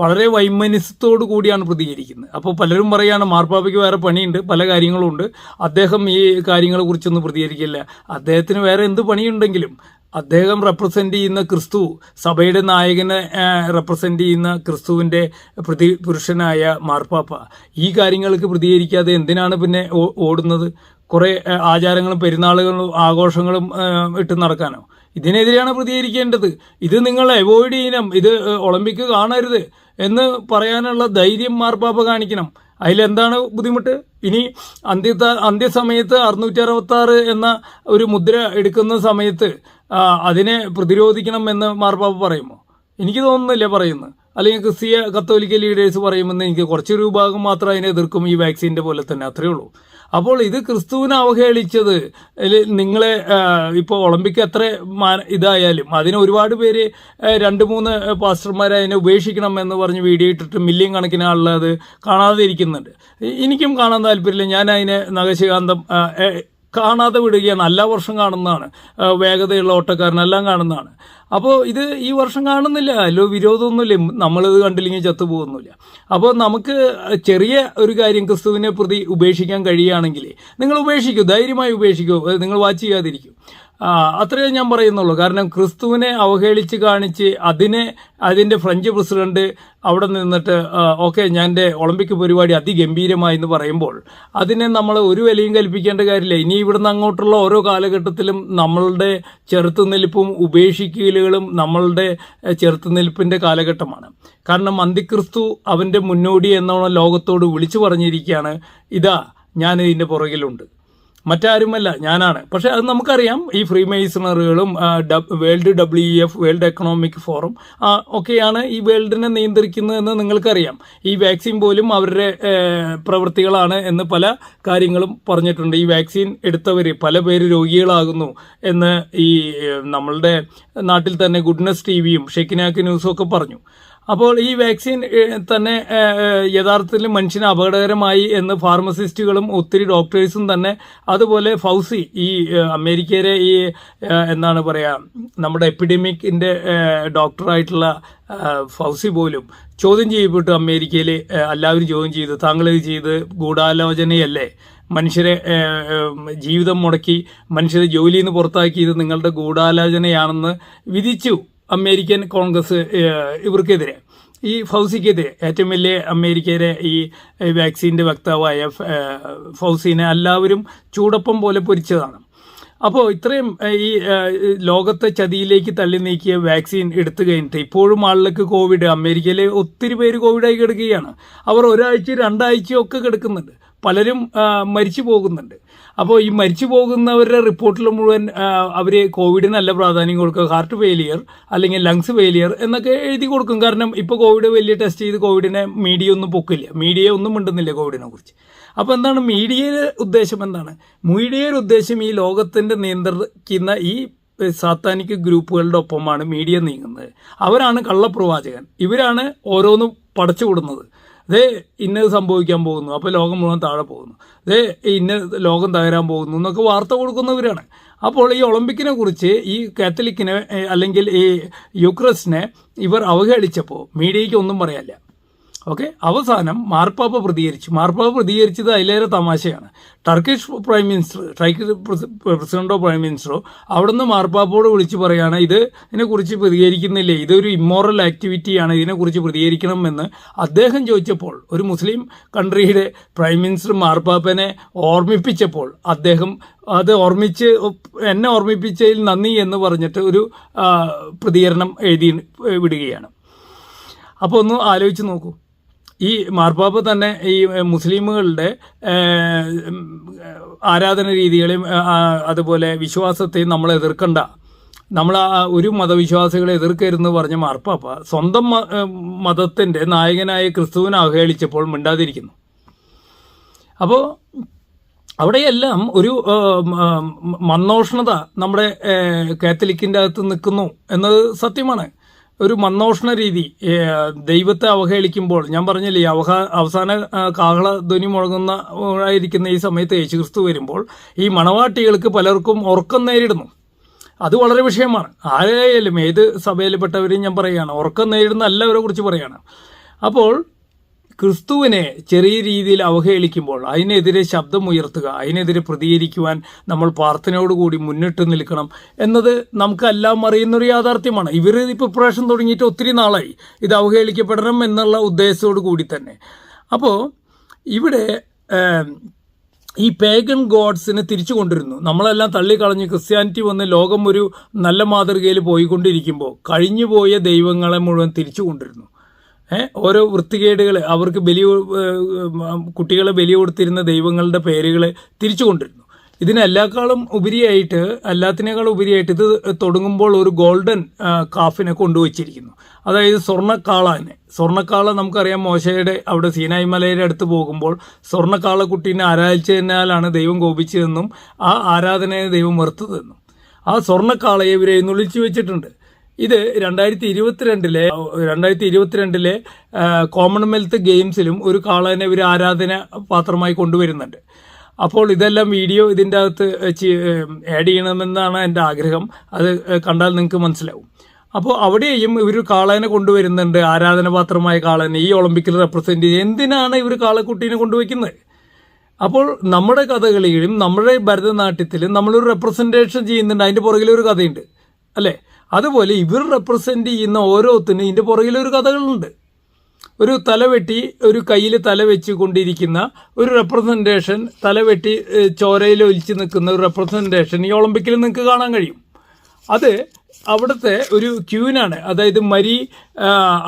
വളരെ വൈമനസ്യത്തോടു കൂടിയാണ് പ്രതികരിക്കുന്നത്. അപ്പോൾ പലരും പറയാണ് മാർപ്പാപ്പയ്ക്ക് വേറെ പണിയുണ്ട് പല കാര്യങ്ങളുമുണ്ട് അദ്ദേഹം ഈ കാര്യങ്ങളെക്കുറിച്ചൊന്നും പ്രതികരിക്കില്ല. അദ്ദേഹത്തിന് വേറെ എന്ത് പണിയുണ്ടെങ്കിലും അദ്ദേഹം റെപ്രസെന്റ് ചെയ്യുന്ന ക്രിസ്തു സഭയുടെ നായകനെ റെപ്രസെന്റ് ചെയ്യുന്ന ക്രിസ്തുവിന്റെ പ്രതി പുരുഷനായ മാർപ്പാപ്പ. ഈ കാര്യങ്ങൾക്ക് പ്രതികരിക്കാതെ എന്തിനാണ് പിന്നെ ഓടുന്നത്? കുറേ ആചാരങ്ങളും പെരുന്നാളുകളും ആഘോഷങ്ങളും ഇട്ട് നടക്കാനോ? ഇതിനെതിരെയാണ് പ്രതികരിക്കേണ്ടത്. ഇത് നിങ്ങൾ അവോയ്ഡ് ചെയ്യണം. ഇത് ഒളിമ്പിക് കാണരുത് എന്ന് പറയാനുള്ള ധൈര്യം മാർപ്പാപ്പ കാണിക്കണം. അതിലെന്താണ് ബുദ്ധിമുട്ട്? ഇനി അന്ത്യത്ത അന്ത്യസമയത്ത് അറുന്നൂറ്റി അറുപത്തി ആറ് എന്ന ഒരു മുദ്ര എടുക്കുന്ന സമയത്ത് അതിനെ പ്രതിരോധിക്കണം എന്ന് മാർപ്പാപ്പ പറയുമോ? എനിക്ക് തോന്നുന്നില്ല പറയുന്നു. അല്ലെങ്കിൽ ക്രിസ്തീയ കത്തോലിക്ക ലീഡേഴ്സ് പറയുമെന്ന് എനിക്ക് കുറച്ചൊരു വിഭാഗം മാത്രം അതിനെ എതിർക്കും ഈ വാക്സിന്റെ പോലെ തന്നെ. അത്രയേ ഉള്ളൂ. അപ്പോൾ ഇത് ക്രിസ്തുവിനെ അവഹേളിച്ചത്. നിങ്ങളെ ഇപ്പോൾ ഒളിമ്പിക് എത്ര ഇതായാലും അതിന് ഒരുപാട് പേര് രണ്ട് മൂന്ന് പാസ്റ്റർമാരെ അതിനെ ഉപേക്ഷിക്കണം എന്ന് പറഞ്ഞ് വീഡിയോ ഇട്ടിട്ട് മില്യൺ കണക്കിന് ആളുകൾ അത് കാണാതെ ഇരിക്കുന്നുണ്ട് എനിക്കും കാണാൻ താല്പര്യമില്ല. ഞാൻ അതിനെ നഖശികാന്തം കാണാതെ വിടുകയാണ്. എല്ലാ വർഷം കാണുന്നതാണ്. വേഗതയുള്ള ഓട്ടക്കാരനെല്ലാം കാണുന്നതാണ്. അപ്പോൾ ഇത് ഈ വർഷം കാണുന്നില്ല. അല്ലോ വിരോധമൊന്നുമില്ല. നമ്മളിത് കണ്ടില്ലെങ്കിൽ ചത്തുപോകുന്നില്ല അപ്പോൾ നമുക്ക് ചെറിയ ഒരു കാര്യം ക്രിസ്തുവിനെ പ്രതി ഉപേക്ഷിക്കാൻ കഴിയുകയാണെങ്കിൽ നിങ്ങൾ ഉപേക്ഷിക്കൂ. ധൈര്യമായി ഉപേക്ഷിക്കൂ. നിങ്ങൾ വാച്ച് ചെയ്യാതിരിക്കും. അത്രയേ ഞാൻ പറയുന്നുള്ളൂ. കാരണം ക്രിസ്തുവിനെ അവഹേളിച്ച് കാണിച്ച് അതിനെ അതിന്റെ ഫ്രഞ്ച് പ്രസിഡന്റ് അവിടെ നിന്നിട്ട് ഓക്കെ ഞാൻ എന്റെ ഒളിമ്പിക് പരിപാടി അതിഗംഭീരമായി എന്ന് പറയുമ്പോൾ അതിനെ നമ്മൾ ഒരു വിലയും കൽപ്പിക്കേണ്ട കാര്യമില്ല. ഇനി ഇവിടുന്ന് അങ്ങോട്ടുള്ള ഓരോ കാലഘട്ടത്തിലും നമ്മളുടെ ചെറുത്തുനിൽപ്പും ഉപേക്ഷിക്കലുകളും നമ്മളുടെ ചെറുത്തുനിൽപ്പിന്റെ കാലഘട്ടമാണ്. കാരണം അന്തിക്രിസ്തു അവന്റെ മുന്നോടി എന്നോണം ലോകത്തോട് വിളിച്ചു പറഞ്ഞിരിക്കുകയാണ്. ഇതാ ഞാൻ ഇതിന്റെ പുറകിലുണ്ട്. മറ്റാരുമല്ല ഞാനാണ്. പക്ഷെ അത് നമുക്കറിയാം ഈ free മെയ്സണറുകളും world W F world economic forum ഒക്കെയാണ് ഈ വേൾഡിനെ നിയന്ത്രിക്കുന്നതെന്ന് നിങ്ങൾക്കറിയാം. ഈ വാക്സിൻ പോലും അവരുടെ പ്രവൃത്തികളാണ് എന്ന് പല കാര്യങ്ങളും പറഞ്ഞിട്ടുണ്ട്. ഈ വാക്സിൻ എടുത്തവർ പല പേര് രോഗികളാകുന്നു എന്ന് ഈ നമ്മളുടെ നാട്ടിൽ തന്നെ ഗുഡ്നസ് ടി വിയും ഷെക്കിനാക്ക് ന്യൂസും ഒക്കെ പറഞ്ഞു. അപ്പോൾ ഈ വാക്സിൻ തന്നെ യഥാർത്ഥത്തിൽ മനുഷ്യന് അപകടകരമായി എന്ന് ഫാർമസിസ്റ്റുകളും ഒത്തിരി ഡോക്ടേഴ്സും തന്നെ അതുപോലെ ഫൗസി ഈ അമേരിക്കയിലെ ഈ എന്താണ് പറയുക നമ്മുടെ എപ്പിഡമിക്കിന്റെ ഡോക്ടറായിട്ടുള്ള ഫൗസി പോലും ചോദ്യം ചെയ്യപ്പെട്ടു അമേരിക്കയിൽ എല്ലാവരും ചോദ്യം ചെയ്തു. താങ്കൾ ഇത് ചെയ്ത് ഗൂഢാലോചനയല്ലേ? മനുഷ്യരെ ജീവിതം മുടക്കി മനുഷ്യരെ ജോലിയിൽ നിന്ന് പുറത്താക്കിയത് നിങ്ങളുടെ ഗൂഢാലോചനയാണെന്ന് വിധിച്ചു. അമേരിക്കൻ കോൺഗ്രസ് ഇവർക്കെതിരെ ഈ ഫൗസിക്കെതിരെ ഏറ്റവും വലിയ അമേരിക്കയിലെ ഈ വാക്സിന്റെ വക്താവായ ഫൗസിനെ എല്ലാവരും ചൂടപ്പം പോലെ പൊരിച്ചതാണ്. അപ്പോൾ ഇത്രയും ഈ ലോകത്തെ ചതിയിലേക്ക് തള്ളി നീക്കിയ വാക്സിൻ എടുത്തു കഴിഞ്ഞിട്ട് ഇപ്പോഴും ആളുകൾക്ക് കോവിഡ് അമേരിക്കയിലെ ഒത്തിരി പേര് കോവിഡായി കിടക്കുകയാണ്. അവർ ഒരാഴ്ച രണ്ടാഴ്ചയും ഒക്കെ കിടക്കുന്നുണ്ട്. പലരും മരിച്ചു പോകുന്നുണ്ട്. അപ്പോൾ ഈ മരിച്ചു പോകുന്നവരുടെ റിപ്പോർട്ടിൽ മുഴുവൻ അവർ കോവിഡിനല്ല പ്രാധാന്യം കൊടുക്കുക ഹാർട്ട് ഫെയിലിയർ അല്ലെങ്കിൽ ലങ്സ് ഫെയിലിയർ എന്നൊക്കെ എഴുതി കൊടുക്കും. കാരണം ഇപ്പോൾ കോവിഡ് വലിയ ടെസ്റ്റ് ചെയ്ത് കോവിഡിനെ മീഡിയ ഒന്നും പൊക്കില്ല. മീഡിയ ഒന്നും മിണ്ടുന്നില്ല കോവിഡിനെ കുറിച്ച്. അപ്പോൾ എന്താണ് മീഡിയയുടെ ഉദ്ദേശം എന്താണ്? മീഡിയയുടെ ഉദ്ദേശം ഈ ലോകത്തിന്റെ നിയന്ത്രിക്കുന്ന ഈ സാത്താനിക് ഗ്രൂപ്പുകളുടെ ഒപ്പമാണ് മീഡിയ നീങ്ങുന്നത്. അവരാണ് കള്ളപ്രവാചകൻ. ഇവരാണ് ഓരോന്നും പടച്ചു വിടുന്നത്. ദേ ഇന്നത് സംഭവിക്കാൻ പോകുന്നു. അപ്പോൾ ലോകം മുഴുവൻ താഴെ പോകുന്നു. ദേ ഇന്ന ലോകം തകരാൻ പോകുന്നു എന്നൊക്കെ വാർത്ത കൊടുക്കുന്നവരാണ്. അപ്പോൾ ഈ ഒളിമ്പിക്കിനെ കുറിച്ച് ഈ കാത്തലിക്കിനെ അല്ലെങ്കിൽ ഈ യുക്രസിനെ ഇവർ അവഹേളിച്ചപ്പോൾ മീഡിയയ്ക്ക് ഒന്നും പറയാനില്ല. ഓക്കെ? അവസാനം മാർപ്പാപ്പ പ്രതികരിച്ചു. മാർപ്പാപ്പ പ്രതികരിച്ചത് അതിലേറെ തമാശയാണ്. ടർക്കിഷ് പ്രൈം മിനിസ്റ്റർ ടർക്കിഷ് പ്രസിഡന്റോ പ്രൈം മിനിസ്റ്ററോ അവിടുന്ന് മാർപ്പാപ്പോട് വിളിച്ചു പറയാണ് ഇത് ഇതിനെക്കുറിച്ച് പ്രതികരിക്കുന്നില്ലേ? ഇതൊരു ഇമ്മോറൽ ആക്ടിവിറ്റിയാണ് ഇതിനെക്കുറിച്ച് പ്രതികരിക്കണമെന്ന്. അദ്ദേഹം ചോദിച്ചപ്പോൾ ഒരു മുസ്ലിം കൺട്രിയുടെ പ്രൈം മിനിസ്റ്റർ മാർപ്പാപ്പനെ ഓർമ്മിപ്പിച്ചപ്പോൾ അദ്ദേഹം അത് ഓർമ്മിച്ച് എന്നെ ഓർമ്മിപ്പിച്ചതിൽ നന്ദി എന്ന് പറഞ്ഞിട്ട് ഒരു പ്രതികരണം എഴുതി വിടുകയാണ്. അപ്പോൾ ഒന്ന് ആലോചിച്ച് നോക്കൂ. ഈ മാർപ്പാപ്പ തന്നെ ഈ മുസ്ലിമുകളുടെ ആരാധന രീതികളെയും അതുപോലെ വിശ്വാസത്തെയും നമ്മൾ എതിർക്കണ്ട. നമ്മൾ ഒരു മതവിശ്വാസികളെ എതിർക്കരുതെന്ന് പറഞ്ഞ മാർപ്പാപ്പ സ്വന്തം മതത്തിന്റെ നായകനായ ക്രിസ്തുവിനെ അവഹേളിച്ചപ്പോൾ മിണ്ടാതിരിക്കുന്നു. അപ്പോൾ അവിടെയെല്ലാം ഒരു മന്നോഷ്ണത നമ്മുടെ കാത്തലിക്കിന്റെ അകത്ത് നിൽക്കുന്നു എന്നത് സത്യമാണ്. ഒരു മന്നോഷണ രീതി ദൈവത്തെ അവഹേളിക്കുമ്പോൾ ഞാൻ പറഞ്ഞില്ലേ അവഹ അവസാന കാഹള ധ്വനി മുഴങ്ങുന്ന ആയിരിക്കുന്ന ഈ സമയത്ത് യേശുക്രിസ്തു വരുമ്പോൾ ഈ മണവാട്ടികൾക്ക് പലർക്കും ഉറക്കം നേരിടുന്നു. അത് വളരെ വിഷയമാണ്. ആരായാലും ഏത് സഭയിൽപ്പെട്ടവരെയും ഞാൻ പറയുകയാണ് ഉറക്കം നേരിടുന്ന എല്ലാവരെ കുറിച്ച് പറയുകയാണ്. അപ്പോൾ ക്രിസ്തുവിനെ ചെറിയ രീതിയിൽ അവഹേളിക്കുമ്പോൾ അതിനെതിരെ ശബ്ദമുയർത്തുക അതിനെതിരെ പ്രതികരിക്കുവാൻ നമ്മൾ പ്രാർത്ഥനയോടുകൂടി മുന്നിട്ട് നിൽക്കണം എന്നത് നമുക്കെല്ലാം അറിയുന്നൊരു യാഥാർത്ഥ്യമാണ്. ഇവർ പ്രാവശ്യം തുടങ്ങിയിട്ട് ഒത്തിരി നാളായി. ഇത് അവഹേളിക്കപ്പെടണം എന്നുള്ള ഉദ്ദേശത്തോടു കൂടി തന്നെ. അപ്പോൾ ഇവിടെ ഈ പേഗൻ ഗോഡ്സിനെ തിരിച്ചു കൊണ്ടിരുന്നു നമ്മളെല്ലാം തള്ളിക്കളഞ്ഞ് ക്രിസ്ത്യാനിറ്റി വന്ന് ലോകം ഒരു നല്ല മാതൃകയിൽ പോയിക്കൊണ്ടിരിക്കുമ്പോൾ കഴിഞ്ഞുപോയ ദൈവങ്ങളെ മുഴുവൻ തിരിച്ചു കൊണ്ടിരുന്നു ഓരോ വൃത്തികേടുകൾ അവർക്ക് ബലി കുട്ടികളെ ബലി കൊടുത്തിരുന്ന ദൈവങ്ങളുടെ പേരുകൾ തിരിച്ചു കൊണ്ടിരുന്നു ഇതിനെല്ലാക്കാളും ഉപരിയായിട്ട് എല്ലാത്തിനേക്കാളും ഉപരിയായിട്ട് ഇത് തുടങ്ങുമ്പോൾ ഒരു ഗോൾഡൻ കാഫിനെ കൊണ്ടുവച്ചിരിക്കുന്നു. അതായത് സ്വർണക്കാളാനെ സ്വർണക്കാള നമുക്കറിയാം മോശയുടെ അവിടെ സീനായി മലയുടെ അടുത്ത് പോകുമ്പോൾ സ്വർണക്കാള കുട്ടീനെ ആരാധിച്ചതിനാലാണ് ദൈവം കോപിച്ചതെന്നും ആ ആരാധനയെ ദൈവം വെറുത്തതെന്നും. ആ സ്വർണക്കാളയെ ഇവരെ നുളിച്ചു വെച്ചിട്ടുണ്ട്. ഇത് രണ്ടായിരത്തി ഇരുപത്തിരണ്ടിലെ രണ്ടായിരത്തി ഇരുപത്തിരണ്ടിലെ കോമൺവെൽത്ത് ഗെയിംസിലും ഒരു കാളനെ ഒരു ആരാധന പാത്രമായി കൊണ്ടുവരുന്നുണ്ട്. അപ്പോൾ ഇതെല്ലാം വീഡിയോ ഇതിന്റെ അകത്ത് ആഡ് ചെയ്യണമെന്നാണ് എന്റെ ആഗ്രഹം. അത് കണ്ടാൽ നിങ്ങൾക്ക് മനസ്സിലാവും. അപ്പോൾ അവിടെയും ഇവർ കാളേനെ കൊണ്ടുവരുന്നുണ്ട് ആരാധനപാത്രമായ കാളനെ. ഈ ഒളിമ്പിക്കിൽ റെപ്രസെന്റ് ചെയ്ത് എന്തിനാണ് ഇവർ കാളക്കുട്ടീനെ കൊണ്ടുവയ്ക്കുന്നത്? അപ്പോൾ നമ്മുടെ കഥകളിയിലും നമ്മുടെ ഭരതനാട്യത്തിലും നമ്മളൊരു റെപ്രസെന്റേഷൻ ചെയ്യുന്നുണ്ട്. അതിന്റെ പുറകിലൊരു കഥയുണ്ട്. അല്ലേ? അതുപോലെ ഇവർ റെപ്രസെന്റ് ചെയ്യുന്ന ഓരോത്തിനും ഇതിന്റെ പുറകിലൊരു കഥകളുണ്ട്. ഒരു തലവെട്ടി ഒരു കയ്യിൽ തല വെച്ച് കൊണ്ടിരിക്കുന്ന ഒരു റെപ്രസെന്റേഷൻ തലവെട്ടി ചോരയിൽ ഒലിച്ച് നിൽക്കുന്ന ഒരു റെപ്രസെന്റേഷൻ ഈ ഒളിമ്പിക്കിൽ നിങ്ങൾക്ക് കാണാൻ കഴിയും. അത് അവിടുത്തെ ഒരു ക്യൂനാണ് അതായത് മരി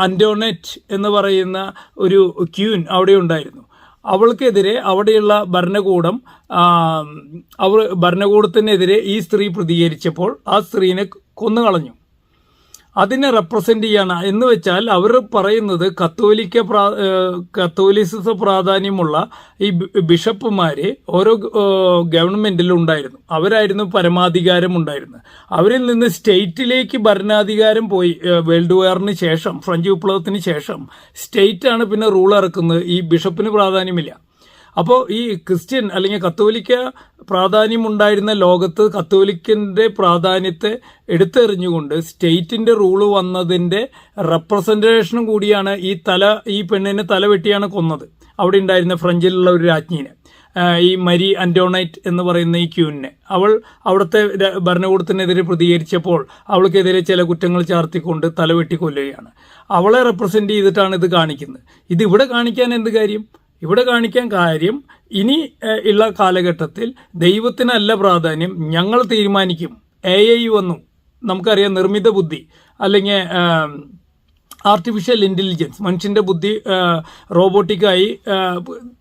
അന്റോണറ്റ് എന്ന് പറയുന്ന ഒരു ക്യൂൻ അവിടെ ഉണ്ടായിരുന്നു. അവൾക്കെതിരെ അവിടെയുള്ള ഭരണകൂടം അവർ ഭരണകൂടത്തിനെതിരെ ഈ സ്ത്രീ പ്രതികരിച്ചപ്പോൾ ആ സ്ത്രീനെ കൊന്നുകളഞ്ഞു. അതിനെ റെപ്രസെന്റ് ചെയ്യാണ്. എന്ന് വെച്ചാൽ അവർ പറയുന്നത് കത്തോലിക്ക പ്രാ കത്തോലിസിസ പ്രാധാന്യമുള്ള ഈ ബിഷപ്പുമാര് ഓരോ ഉണ്ടായിരുന്നു. അവരായിരുന്നു പരമാധികാരം ഉണ്ടായിരുന്നത് അവരിൽ നിന്ന് സ്റ്റേറ്റിലേക്ക് ഭരണാധികാരം പോയി. വേൾഡ് വാറിന് ശേഷം ഫ്രഞ്ച് വിപ്ലവത്തിന് ശേഷം സ്റ്റേറ്റ് ആണ് പിന്നെ റൂൾ ഇറക്കുന്നത്. ഈ ബിഷപ്പിന് പ്രാധാന്യമില്ല. അപ്പോൾ ഈ ക്രിസ്ത്യൻ അല്ലെങ്കിൽ കത്തോലിക്ക പ്രാധാന്യമുണ്ടായിരുന്ന ലോകത്ത് കത്തോലിക്കന്റെ പ്രാധാന്യത്തെ എടുത്തെറിഞ്ഞുകൊണ്ട് സ്റ്റേറ്റിന്റെ റൂൾ വന്നതിന്റെ റെപ്രസെന്റേഷനും കൂടിയാണ് ഈ തല ഈ പെണ്ണിനെ തല വെട്ടിയാണ് കൊന്നത്. അവിടെ ഉണ്ടായിരുന്ന ഫ്രഞ്ചിലുള്ള ഒരു രാജ്ഞീനെ. ഈ മരി അന്റോണൈറ്റ് എന്ന് പറയുന്ന ഈ ക്യൂനിനെ അവൾ അവിടുത്തെ ഭരണകൂടത്തിനെതിരെ പ്രതികരിച്ചപ്പോൾ അവൾക്കെതിരെ ചില കുറ്റങ്ങൾ ചാർത്തിക്കൊണ്ട് തലവെട്ടി കൊല്ലുകയാണ് അവളെ റെപ്രസെന്റ് ചെയ്തിട്ടാണ് ഇത് കാണിക്കുന്നത്. ഇത് ഇവിടെ കാണിക്കാൻ എന്ത് കാര്യം? ഇവിടെ കാണിക്കാൻ കാര്യം ഇനി ഉള്ള കാലഘട്ടത്തിൽ ദൈവത്തിനല്ല പ്രാധാന്യം ഞങ്ങൾ തീരുമാനിക്കും. എ ഐ വന്നു നമുക്കറിയാം നിർമ്മിത ബുദ്ധി അല്ലെങ്കിൽ ആർട്ടിഫിഷ്യൽ ഇന്റലിജൻസ് മനുഷ്യന്റെ ബുദ്ധി റോബോട്ടിക്കായി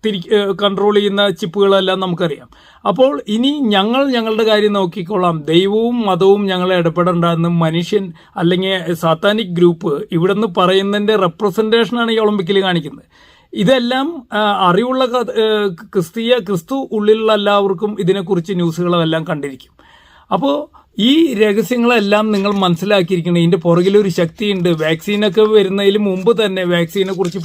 തിരി കൺട്രോൾ ചെയ്യുന്ന ചിപ്പുകളെല്ലാം നമുക്കറിയാം. അപ്പോൾ ഇനി ഞങ്ങൾ ഞങ്ങളുടെ കാര്യം നോക്കിക്കൊള്ളാം. ദൈവവും മതവും ഞങ്ങളെ ഇടപെടേണ്ടെന്ന് മനുഷ്യൻ അല്ലെങ്കിൽ സാത്താനിക് ഗ്രൂപ്പ് ഇവിടെ നിന്ന് പറയുന്നതിന്റെ റെപ്രസെന്റേഷനാണ് ഈ ഒളിമ്പിക്കിൽ കാണിക്കുന്നത്. ഇതെല്ലാം അറിവുള്ള ക്രിസ്തീയ ക്രിസ്തു ഉള്ളിലുള്ള എല്ലാവർക്കും ഇതിനെക്കുറിച്ച് ന്യൂസുകളെല്ലാം കണ്ടിരിക്കും. അപ്പോൾ ഈ രഹസ്യങ്ങളെല്ലാം നിങ്ങൾ മനസ്സിലാക്കിയിരിക്കണം. ഇതിന്റെ പുറകിലൊരു ശക്തിയുണ്ട്. വാക്സിനൊക്കെ വരുന്നതിന് മുമ്പ് തന്നെ വാക്സിനെ കുറിച്ച്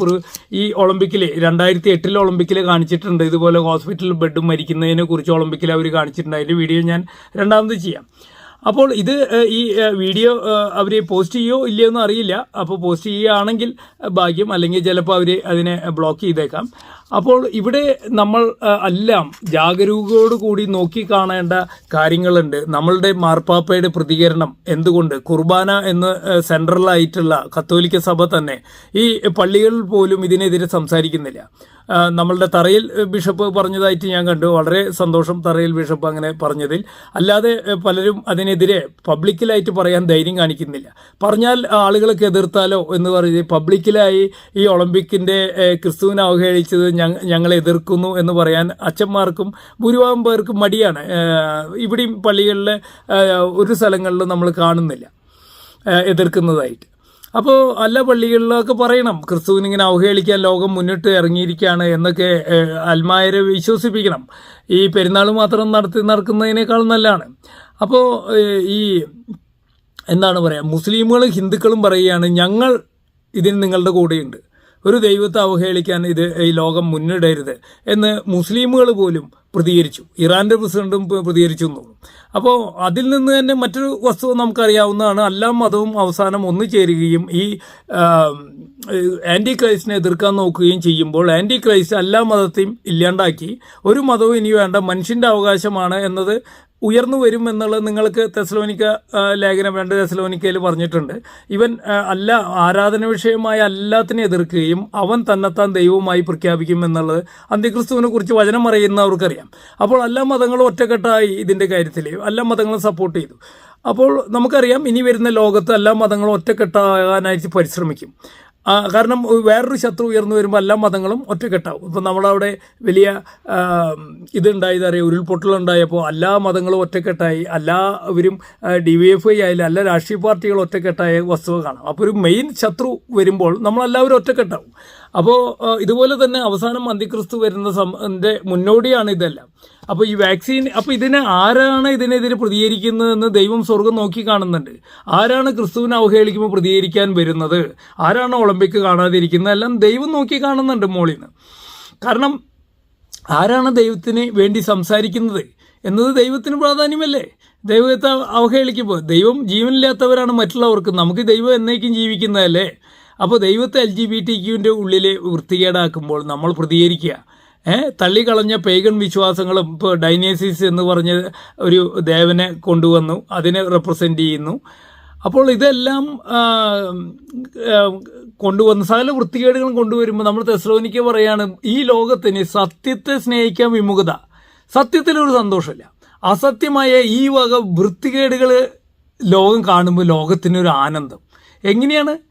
ഈ ഒളിമ്പിക്കിൽ രണ്ടായിരത്തി എട്ടിൽ ഒളിമ്പിക്കിൽ കാണിച്ചിട്ടുണ്ട്. ഇതുപോലെ ഹോസ്പിറ്റലിൽ ബെഡ് മരിക്കുന്നതിനെ കുറിച്ച് ഒളിമ്പിക്കിൽ അവർ കാണിച്ചിട്ടുണ്ട്. അതിന്റെ വീഡിയോ ഞാൻ രണ്ടാമത് ചെയ്യാം. അപ്പോൾ ഇത് ഈ വീഡിയോ അവർ പോസ്റ്റ് ചെയ്യോ ഇല്ലയോ എന്ന് അറിയില്ല അപ്പോൾ പോസ്റ്റ് ചെയ്യുകയാണെങ്കിൽ ഭാഗ്യം അല്ലെങ്കിൽ ചിലപ്പോൾ അവർ അതിനെ ബ്ലോക്ക് ചെയ്തേക്കാം. അപ്പോൾ ഇവിടെ നമ്മൾ എല്ലാം എല്ലാം ജാഗരൂകതയോടുകൂടി നോക്കി കാണേണ്ട കാര്യങ്ങളുണ്ട്. നമ്മളുടെ മാർപ്പാപ്പയുടെ പ്രതികരണം എന്തുകൊണ്ട്? കുർബാന എന്ന് സെൻട്രലായിട്ടുള്ള കത്തോലിക്ക സഭ തന്നെ ഈ പള്ളികളിൽ പോലും ഇതിനെതിരെ സംസാരിക്കുന്നില്ല. നമ്മളുടെ തറയിൽ ബിഷപ്പ് പറഞ്ഞതായിട്ട് ഞാൻ കണ്ടു. വളരെ സന്തോഷം തറയിൽ ബിഷപ്പ് അങ്ങനെ പറഞ്ഞതിൽ. അല്ലാതെ പലരും അതിനെതിരെ പബ്ലിക്കിലായിട്ട് പറയാൻ ധൈര്യം കാണിക്കുന്നില്ല. പറഞ്ഞാൽ ആളുകളൊക്കെ എതിർത്താലോ എന്ന് പറഞ്ഞ് പബ്ലിക്കിലായി ഈ ഒളിമ്പിക്കിന്റെ ക്രിസ്തുവിനെ അവഹേളിച്ചത് ഞങ്ങൾ എതിർക്കുന്നു എന്ന് പറയാൻ അച്ഛന്മാർക്കും ഭൂരിഭാഗം പേർക്കും മടിയാണ് ഇവിടെയും പള്ളികളിൽ ഒരു സ്ഥലങ്ങളിലും നമ്മൾ കാണുന്നില്ല എതിർക്കുന്നതായിട്ട്. അപ്പോൾ അല്ല പള്ളികളിലൊക്കെ പറയണം ക്രിസ്തുവിനിങ്ങനെ അവഹേളിക്കാൻ ലോകം മുന്നിട്ട് ഇറങ്ങിയിരിക്കുകയാണ് എന്നൊക്കെ അൽമായരെ വിശ്വസിപ്പിക്കണം. ഈ പെരുന്നാൾ മാത്രം നടത്തി നടക്കുന്നതിനേക്കാൾ നല്ലതാണ്. അപ്പോൾ ഈ എന്താണ് പറയുക മുസ്ലിമുകളും ഹിന്ദുക്കളും പറയുകയാണ് ഞങ്ങൾ ഇതിന് നിങ്ങളുടെ കൂടെയുണ്ട്. ഒരു ദൈവത്തെ അവഹേളിക്കാൻ ഇത് ഈ ലോകം മുന്നിടരുത് എന്ന് മുസ്ലിമുകൾ പോലും പ്രതികരിച്ചു. ഇറാന്റെ പ്രസിഡന്റും പ്രതികരിച്ചു എന്നു. അപ്പോൾ അതിൽ നിന്ന് തന്നെ മറ്റൊരു വസ്തുത നമുക്കറിയാവുന്നതാണ് എല്ലാ മതവും അവസാനം ഒന്നു ചേരുകയും ഈ ആന്റി ക്രൈസ്റ്റിനെ എതിർക്കാൻ നോക്കുകയും ചെയ്യുമ്പോൾ ആന്റി ക്രൈസ്റ്റ് എല്ലാ മതത്തെയും ഇല്ലാണ്ടാക്കി. ഒരു മതവും ഇനി വേണ്ട. മനുഷ്യന്റെ അവകാശമാണ് എന്നത് ഉയർന്നു വരും എന്നുള്ളത് നിങ്ങൾക്ക് തെസലോനിക്ക ലേഖനം രണ്ട് തെസലോനിക്കയിൽ പറഞ്ഞിട്ടുണ്ട്. ഇവൻ അല്ല ആരാധന വിഷയമായ എല്ലാത്തിനെ എതിർക്കുകയും അവൻ തന്നെത്താൻ ദൈവവുമായി പ്രഖ്യാപിക്കും എന്നുള്ളത് അന്ത്യക്രിസ്തുവിനെ കുറിച്ച് വചനം അറിയുന്നവർക്കറിയാം. അപ്പോൾ എല്ലാ മതങ്ങളും ഒറ്റക്കെട്ടായി ഇതിന്റെ കാര്യത്തിൽ എല്ലാ മതങ്ങളും സപ്പോർട്ട് ചെയ്തു. അപ്പോൾ നമുക്കറിയാം ഇനി വരുന്ന ലോകത്ത് എല്ലാ മതങ്ങളും ഒറ്റക്കെട്ടാകാനായിട്ട് പരിശ്രമിക്കും. കാരണം വേറൊരു ശത്രു ഉയർന്നു വരുമ്പോൾ എല്ലാ മതങ്ങളും ഒറ്റക്കെട്ടാവും. ഇപ്പം നമ്മളവിടെ വലിയ ഇതുണ്ടായി ഇതുണ്ടായത് അറിയാം ഉരുൾപൊട്ടലുണ്ടായപ്പോൾ എല്ലാ മതങ്ങളും ഒറ്റക്കെട്ടായി. എല്ലാവരും ഡി വി എഫ് ഐ ആയാലും എല്ലാ രാഷ്ട്രീയ പാർട്ടികളും ഒറ്റക്കെട്ടായ വസ്തുത കാണാം. അപ്പോൾ ഒരു മെയിൻ ശത്രു വരുമ്പോൾ നമ്മളെല്ലാവരും ഒറ്റക്കെട്ടാവും. അപ്പോൾ ഇതുപോലെ തന്നെ അവസാനം അന്തിക്രിസ്തു വരുന്ന സംന്റെ മുന്നോടിയാണ് ഇതെല്ലാം. അപ്പോൾ ഈ വാക്സിൻ അപ്പോൾ ഇതിനെ ആരാണ് ഇതിനെതിരെ പ്രതികരിക്കുന്നതെന്ന് ദൈവം സ്വർഗം നോക്കി കാണുന്നുണ്ട്. ആരാണ് ക്രിസ്തുവിനെ അവഹേളിക്കുമ്പോൾ പ്രതികരിക്കാൻ വരുന്നത്? ആരാണ് ഒളിമ്പിക് കാണാതിരിക്കുന്നത്? എല്ലാം ദൈവം നോക്കി കാണുന്നുണ്ട് മോളിൽ നിന്ന് കാരണം ആരാണ് ദൈവത്തിന് വേണ്ടി സംസാരിക്കുന്നത്? എന്നത് ദൈവത്തിന് പ്രാധാന്യമല്ലേ? ദൈവത്തെ അവഹേളിക്കുമ്പോൾ. ദൈവം ജീവനില്ലാത്തവരാണ് മറ്റുള്ളവർക്ക്. നമുക്ക് ദൈവം എന്നേക്കും ജീവിക്കുന്നതല്ലേ? അപ്പോൾ ദൈവത്തെ എൽ ജി ബി ടി ക്യുവിന്റെ ഉള്ളിൽ വൃത്തികേടാക്കുമ്പോൾ നമ്മൾ പ്രതികരിക്കുക. തള്ളിക്കളഞ്ഞ പേഗൺ വിശ്വാസങ്ങളും ഇപ്പോൾ ഡൈനേസിസ് എന്ന് പറഞ്ഞ ഒരു ദേവനെ കൊണ്ടുവന്നു അതിനെ റെപ്രസെന്റ് ചെയ്യുന്നു. അപ്പോൾ ഇതെല്ലാം കൊണ്ടുവന്ന് സകല വൃത്തികേടുകളും കൊണ്ടുവരുമ്പോൾ നമ്മൾ തെസ്ലോനിക്ക പറയാണ് ഈ ലോകത്തിന് സത്യത്തെ സ്നേഹിക്കാൻ വിമുഖത. സത്യത്തിലൊരു സന്തോഷമില്ല. അസത്യമായ ഈ വക വൃത്തികേടുകൾ ലോകം കാണുമ്പോൾ ലോകത്തിനൊരു ആനന്ദം. എങ്ങനെയാണ്?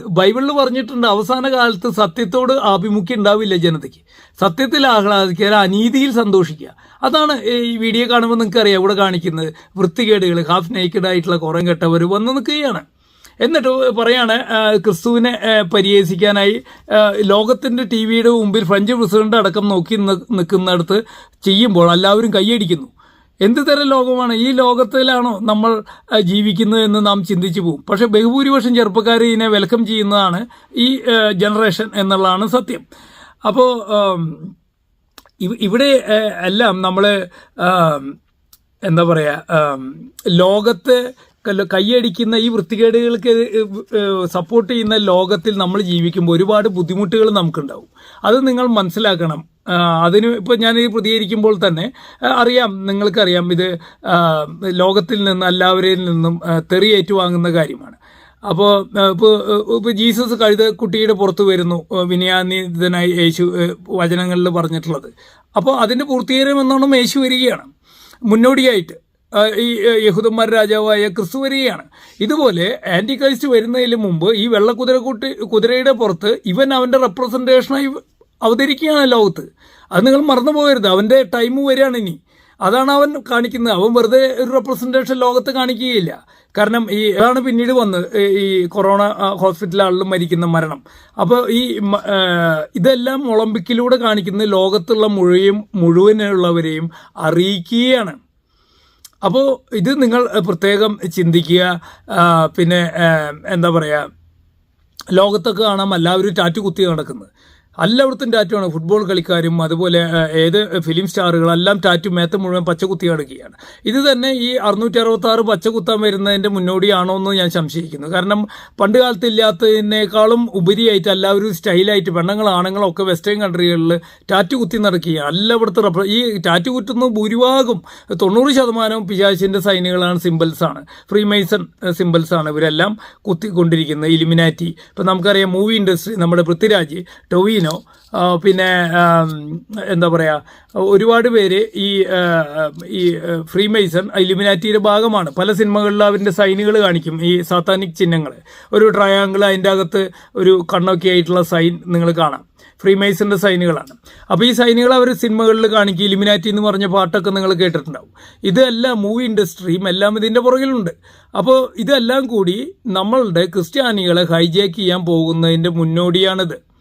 ബൈബിളിൽ പറഞ്ഞിട്ടുണ്ട് അവസാന കാലത്ത് സത്യത്തോട് ആഭിമുഖ്യം ഉണ്ടാവില്ല ജനതയ്ക്ക്. സത്യത്തിൽ ആഹ്ലാദിക്കുക അനീതിയിൽ സന്തോഷിക്കുക. അതാണ് ഈ വീഡിയോ കാണുമ്പോൾ നിങ്ങൾക്ക് അറിയാം ഇവിടെ കാണിക്കുന്നത് വൃത്തികേടുകൾ ഹാഫ് നേക്കഡ് ആയിട്ടുള്ള കുറേ കെട്ടവർ വന്ന് നിൽക്കുകയാണ്. എന്നിട്ട് പറയാണ് ക്രിസ്തുവിനെ പരിഹസിക്കാനായി ലോകത്തിന്റെ ടി വിയുടെ മുമ്പിൽ ഫ്രഞ്ച് പ്രസിഡന്റ് അടക്കം നോക്കി നിൽക്കുന്നിടത്ത് ചെയ്യുമ്പോൾ എല്ലാവരും കൈയടിക്കുന്നു. എന്ത് തരം ലോകമാണ്? ഈ ലോകത്തിലാണോ നമ്മൾ ജീവിക്കുന്നത് എന്ന് നാം ചിന്തിച്ചു പോകും. പക്ഷെ ബഹുഭൂരിപക്ഷം ചെറുപ്പക്കാർ ഇതിനെ വെൽക്കം ചെയ്യുന്നതാണ് ഈ ജനറേഷൻ എന്നുള്ളതാണ് സത്യം. അപ്പോൾ ഇവിടെ എല്ലാം നമ്മൾ എന്താ പറയുക ലോകത്തെ കൈയടിക്കുന്ന ഈ വൃത്തികേടുകൾക്ക് സപ്പോർട്ട് ചെയ്യുന്ന ലോകത്തിൽ നമ്മൾ ജീവിക്കുമ്പോൾ ഒരുപാട് ബുദ്ധിമുട്ടുകൾ നമുക്കുണ്ടാവും. അത് നിങ്ങൾ മനസ്സിലാക്കണം. അതിന് ഇപ്പോൾ ഞാൻ ഈ പ്രതികരിക്കുമ്പോൾ തന്നെ അറിയാം നിങ്ങൾക്കറിയാം ഇത് ലോകത്തിൽ നിന്ന് എല്ലാവരിൽ നിന്നും തെറിയേറ്റു തെറി ഏറ്റുവാങ്ങുന്ന കാര്യമാണ്. അപ്പോൾ ഇപ്പോൾ ഇപ്പോൾ ജീസസ് കഴുത കുട്ടിയുടെ പുറത്ത് വരുന്നു വിനയാനിതനായി യേശു വചനങ്ങളിൽ പറഞ്ഞിട്ടുള്ളത്. അപ്പോൾ അതിന്റെ പൂർത്തീകരണം എന്നോണം യേശു വരികയാണ്. മുന്നോടിയായിട്ട് ഈ യഹുദന്മാർ രാജാവായ ക്രിസ്തു വരികയാണ്. ഇതുപോലെ ആന്റി ക്രൈസ്റ്റ് വരുന്നതിന് മുമ്പ് ഈ വെള്ളക്കുതിര കുട്ടി കുതിരയുടെ പുറത്ത് ഇവൻ അവന്റെ റെപ്രസെന്റേഷനായി അവതരിക്കുകയാണ് ലോകത്ത്. അത് നിങ്ങൾ മറന്നു പോകരുത് അവന്റെ ടൈം വരികയാണ് ഇനി. അതാണ് അവൻ കാണിക്കുന്നത്. അവൻ വെറുതെ ഒരു റെപ്രസെന്റേഷൻ ലോകത്ത് കാണിക്കുകയില്ല. കാരണം ഈ അതാണ് പിന്നീട് വന്ന് ഈ കൊറോണ ആ, ഹോസ്പിറ്റലുകളിൽ മരിക്കുന്ന മരണം. അപ്പോൾ ഈ ഇതെല്ലാം ഒളിമ്പിക്കിലൂടെ കാണിക്കുന്നത് ലോകത്തുള്ള മുഴുവൻ മുഴുവനുള്ളവരെയും അറിയിക്കുകയാണ്. അപ്പോൾ ഇത് നിങ്ങൾ പ്രത്യേകം ചിന്തിക്കുക. പിന്നെ എന്താ പറയുക ലോകത്തൊക്കെ കാണാം. എല്ലാവരും ടാറ്റു കുത്തി നടക്കുന്നത്. എല്ലായിടത്തും ആണ്. ഫുട്ബോൾ കളിക്കാരും അതുപോലെ ഏത് ഫിലിം സ്റ്റാറുകളെല്ലാം ടാറ്റു മേത്ത മുഴുവൻ പച്ചകുത്തി കിടക്കുകയാണ് ഇത് തന്നെ ഈ അറുന്നൂറ്റി അറുപത്തി ആറ് പച്ചകുത്താൻ വരുന്നതിന്റെ മുന്നോടിയാണോ എന്ന് ഞാൻ സംശയിക്കുന്നു. കാരണം പണ്ട് കാലത്ത് ഇല്ലാത്തതിനേക്കാളും ഉപരിയായിട്ട് എല്ലാവരും സ്റ്റൈലായിട്ട് പെണ്ണുങ്ങൾ ആണുങ്ങളും ഒക്കെ വെസ്റ്റേൺ കൺട്രികളിൽ ടാറ്റു കുത്തി നടക്കുകയാണ്. എല്ലായിടത്തും റെപ്ര ഈ ടാറ്റു കുത്തുന്ന ഭൂരിഭാഗം തൊണ്ണൂറ് ശതമാനവും പിശാചിന്റെ സൈനുകളാണ് സിമ്പിൾസാണ് ഫ്രീമൈസൺ സിമ്പിൾസാണ് ഇവരെല്ലാം കുത്തിക്കൊണ്ടിരിക്കുന്നത് ഇലിമിനാറ്റി ഇപ്പം നമുക്കറിയാം മൂവി ഇൻഡസ്ട്രി നമ്മുടെ പൃഥ്വിരാജ് ടൊവീനോ അൽപച്ചീനോ പിന്നെ എന്താ പറയുക ഒരുപാട് പേര് ഈ ഈ ഫ്രീ മൈസൺ ഇലുമിനാറ്റിയുടെ ഭാഗമാണ്. പല സിനിമകളിലും അവരുടെ സൈനുകൾ കാണിക്കും ഈ സാത്താനിക് ചിഹ്നങ്ങൾ ഒരു ട്രയാങ്കിൾ അതിന്റെ അകത്ത് ഒരു കണ്ണൊക്കെ ആയിട്ടുള്ള സൈൻ നിങ്ങൾ കാണാം. ഫ്രീ മൈസിന്റെ സൈനുകളാണ്. അപ്പോൾ ഈ സൈനുകൾ അവർ സിനിമകളിൽ കാണിക്കും. ഇലിമിനാറ്റി എന്ന് പറഞ്ഞ പാട്ടൊക്കെ നിങ്ങൾ കേട്ടിട്ടുണ്ടാവും. ഇതെല്ലാം മൂവി ഇൻഡസ്ട്രിയും എല്ലാം ഇതിന്റെ പുറകിലുണ്ട്. അപ്പോൾ ഇതെല്ലാം കൂടി നമ്മളുടെ ക്രിസ്ത്യാനികളെ ഹൈജാക്ക് ചെയ്യാൻ പോകുന്നതിന്റെ മുന്നോടിയാണിത്.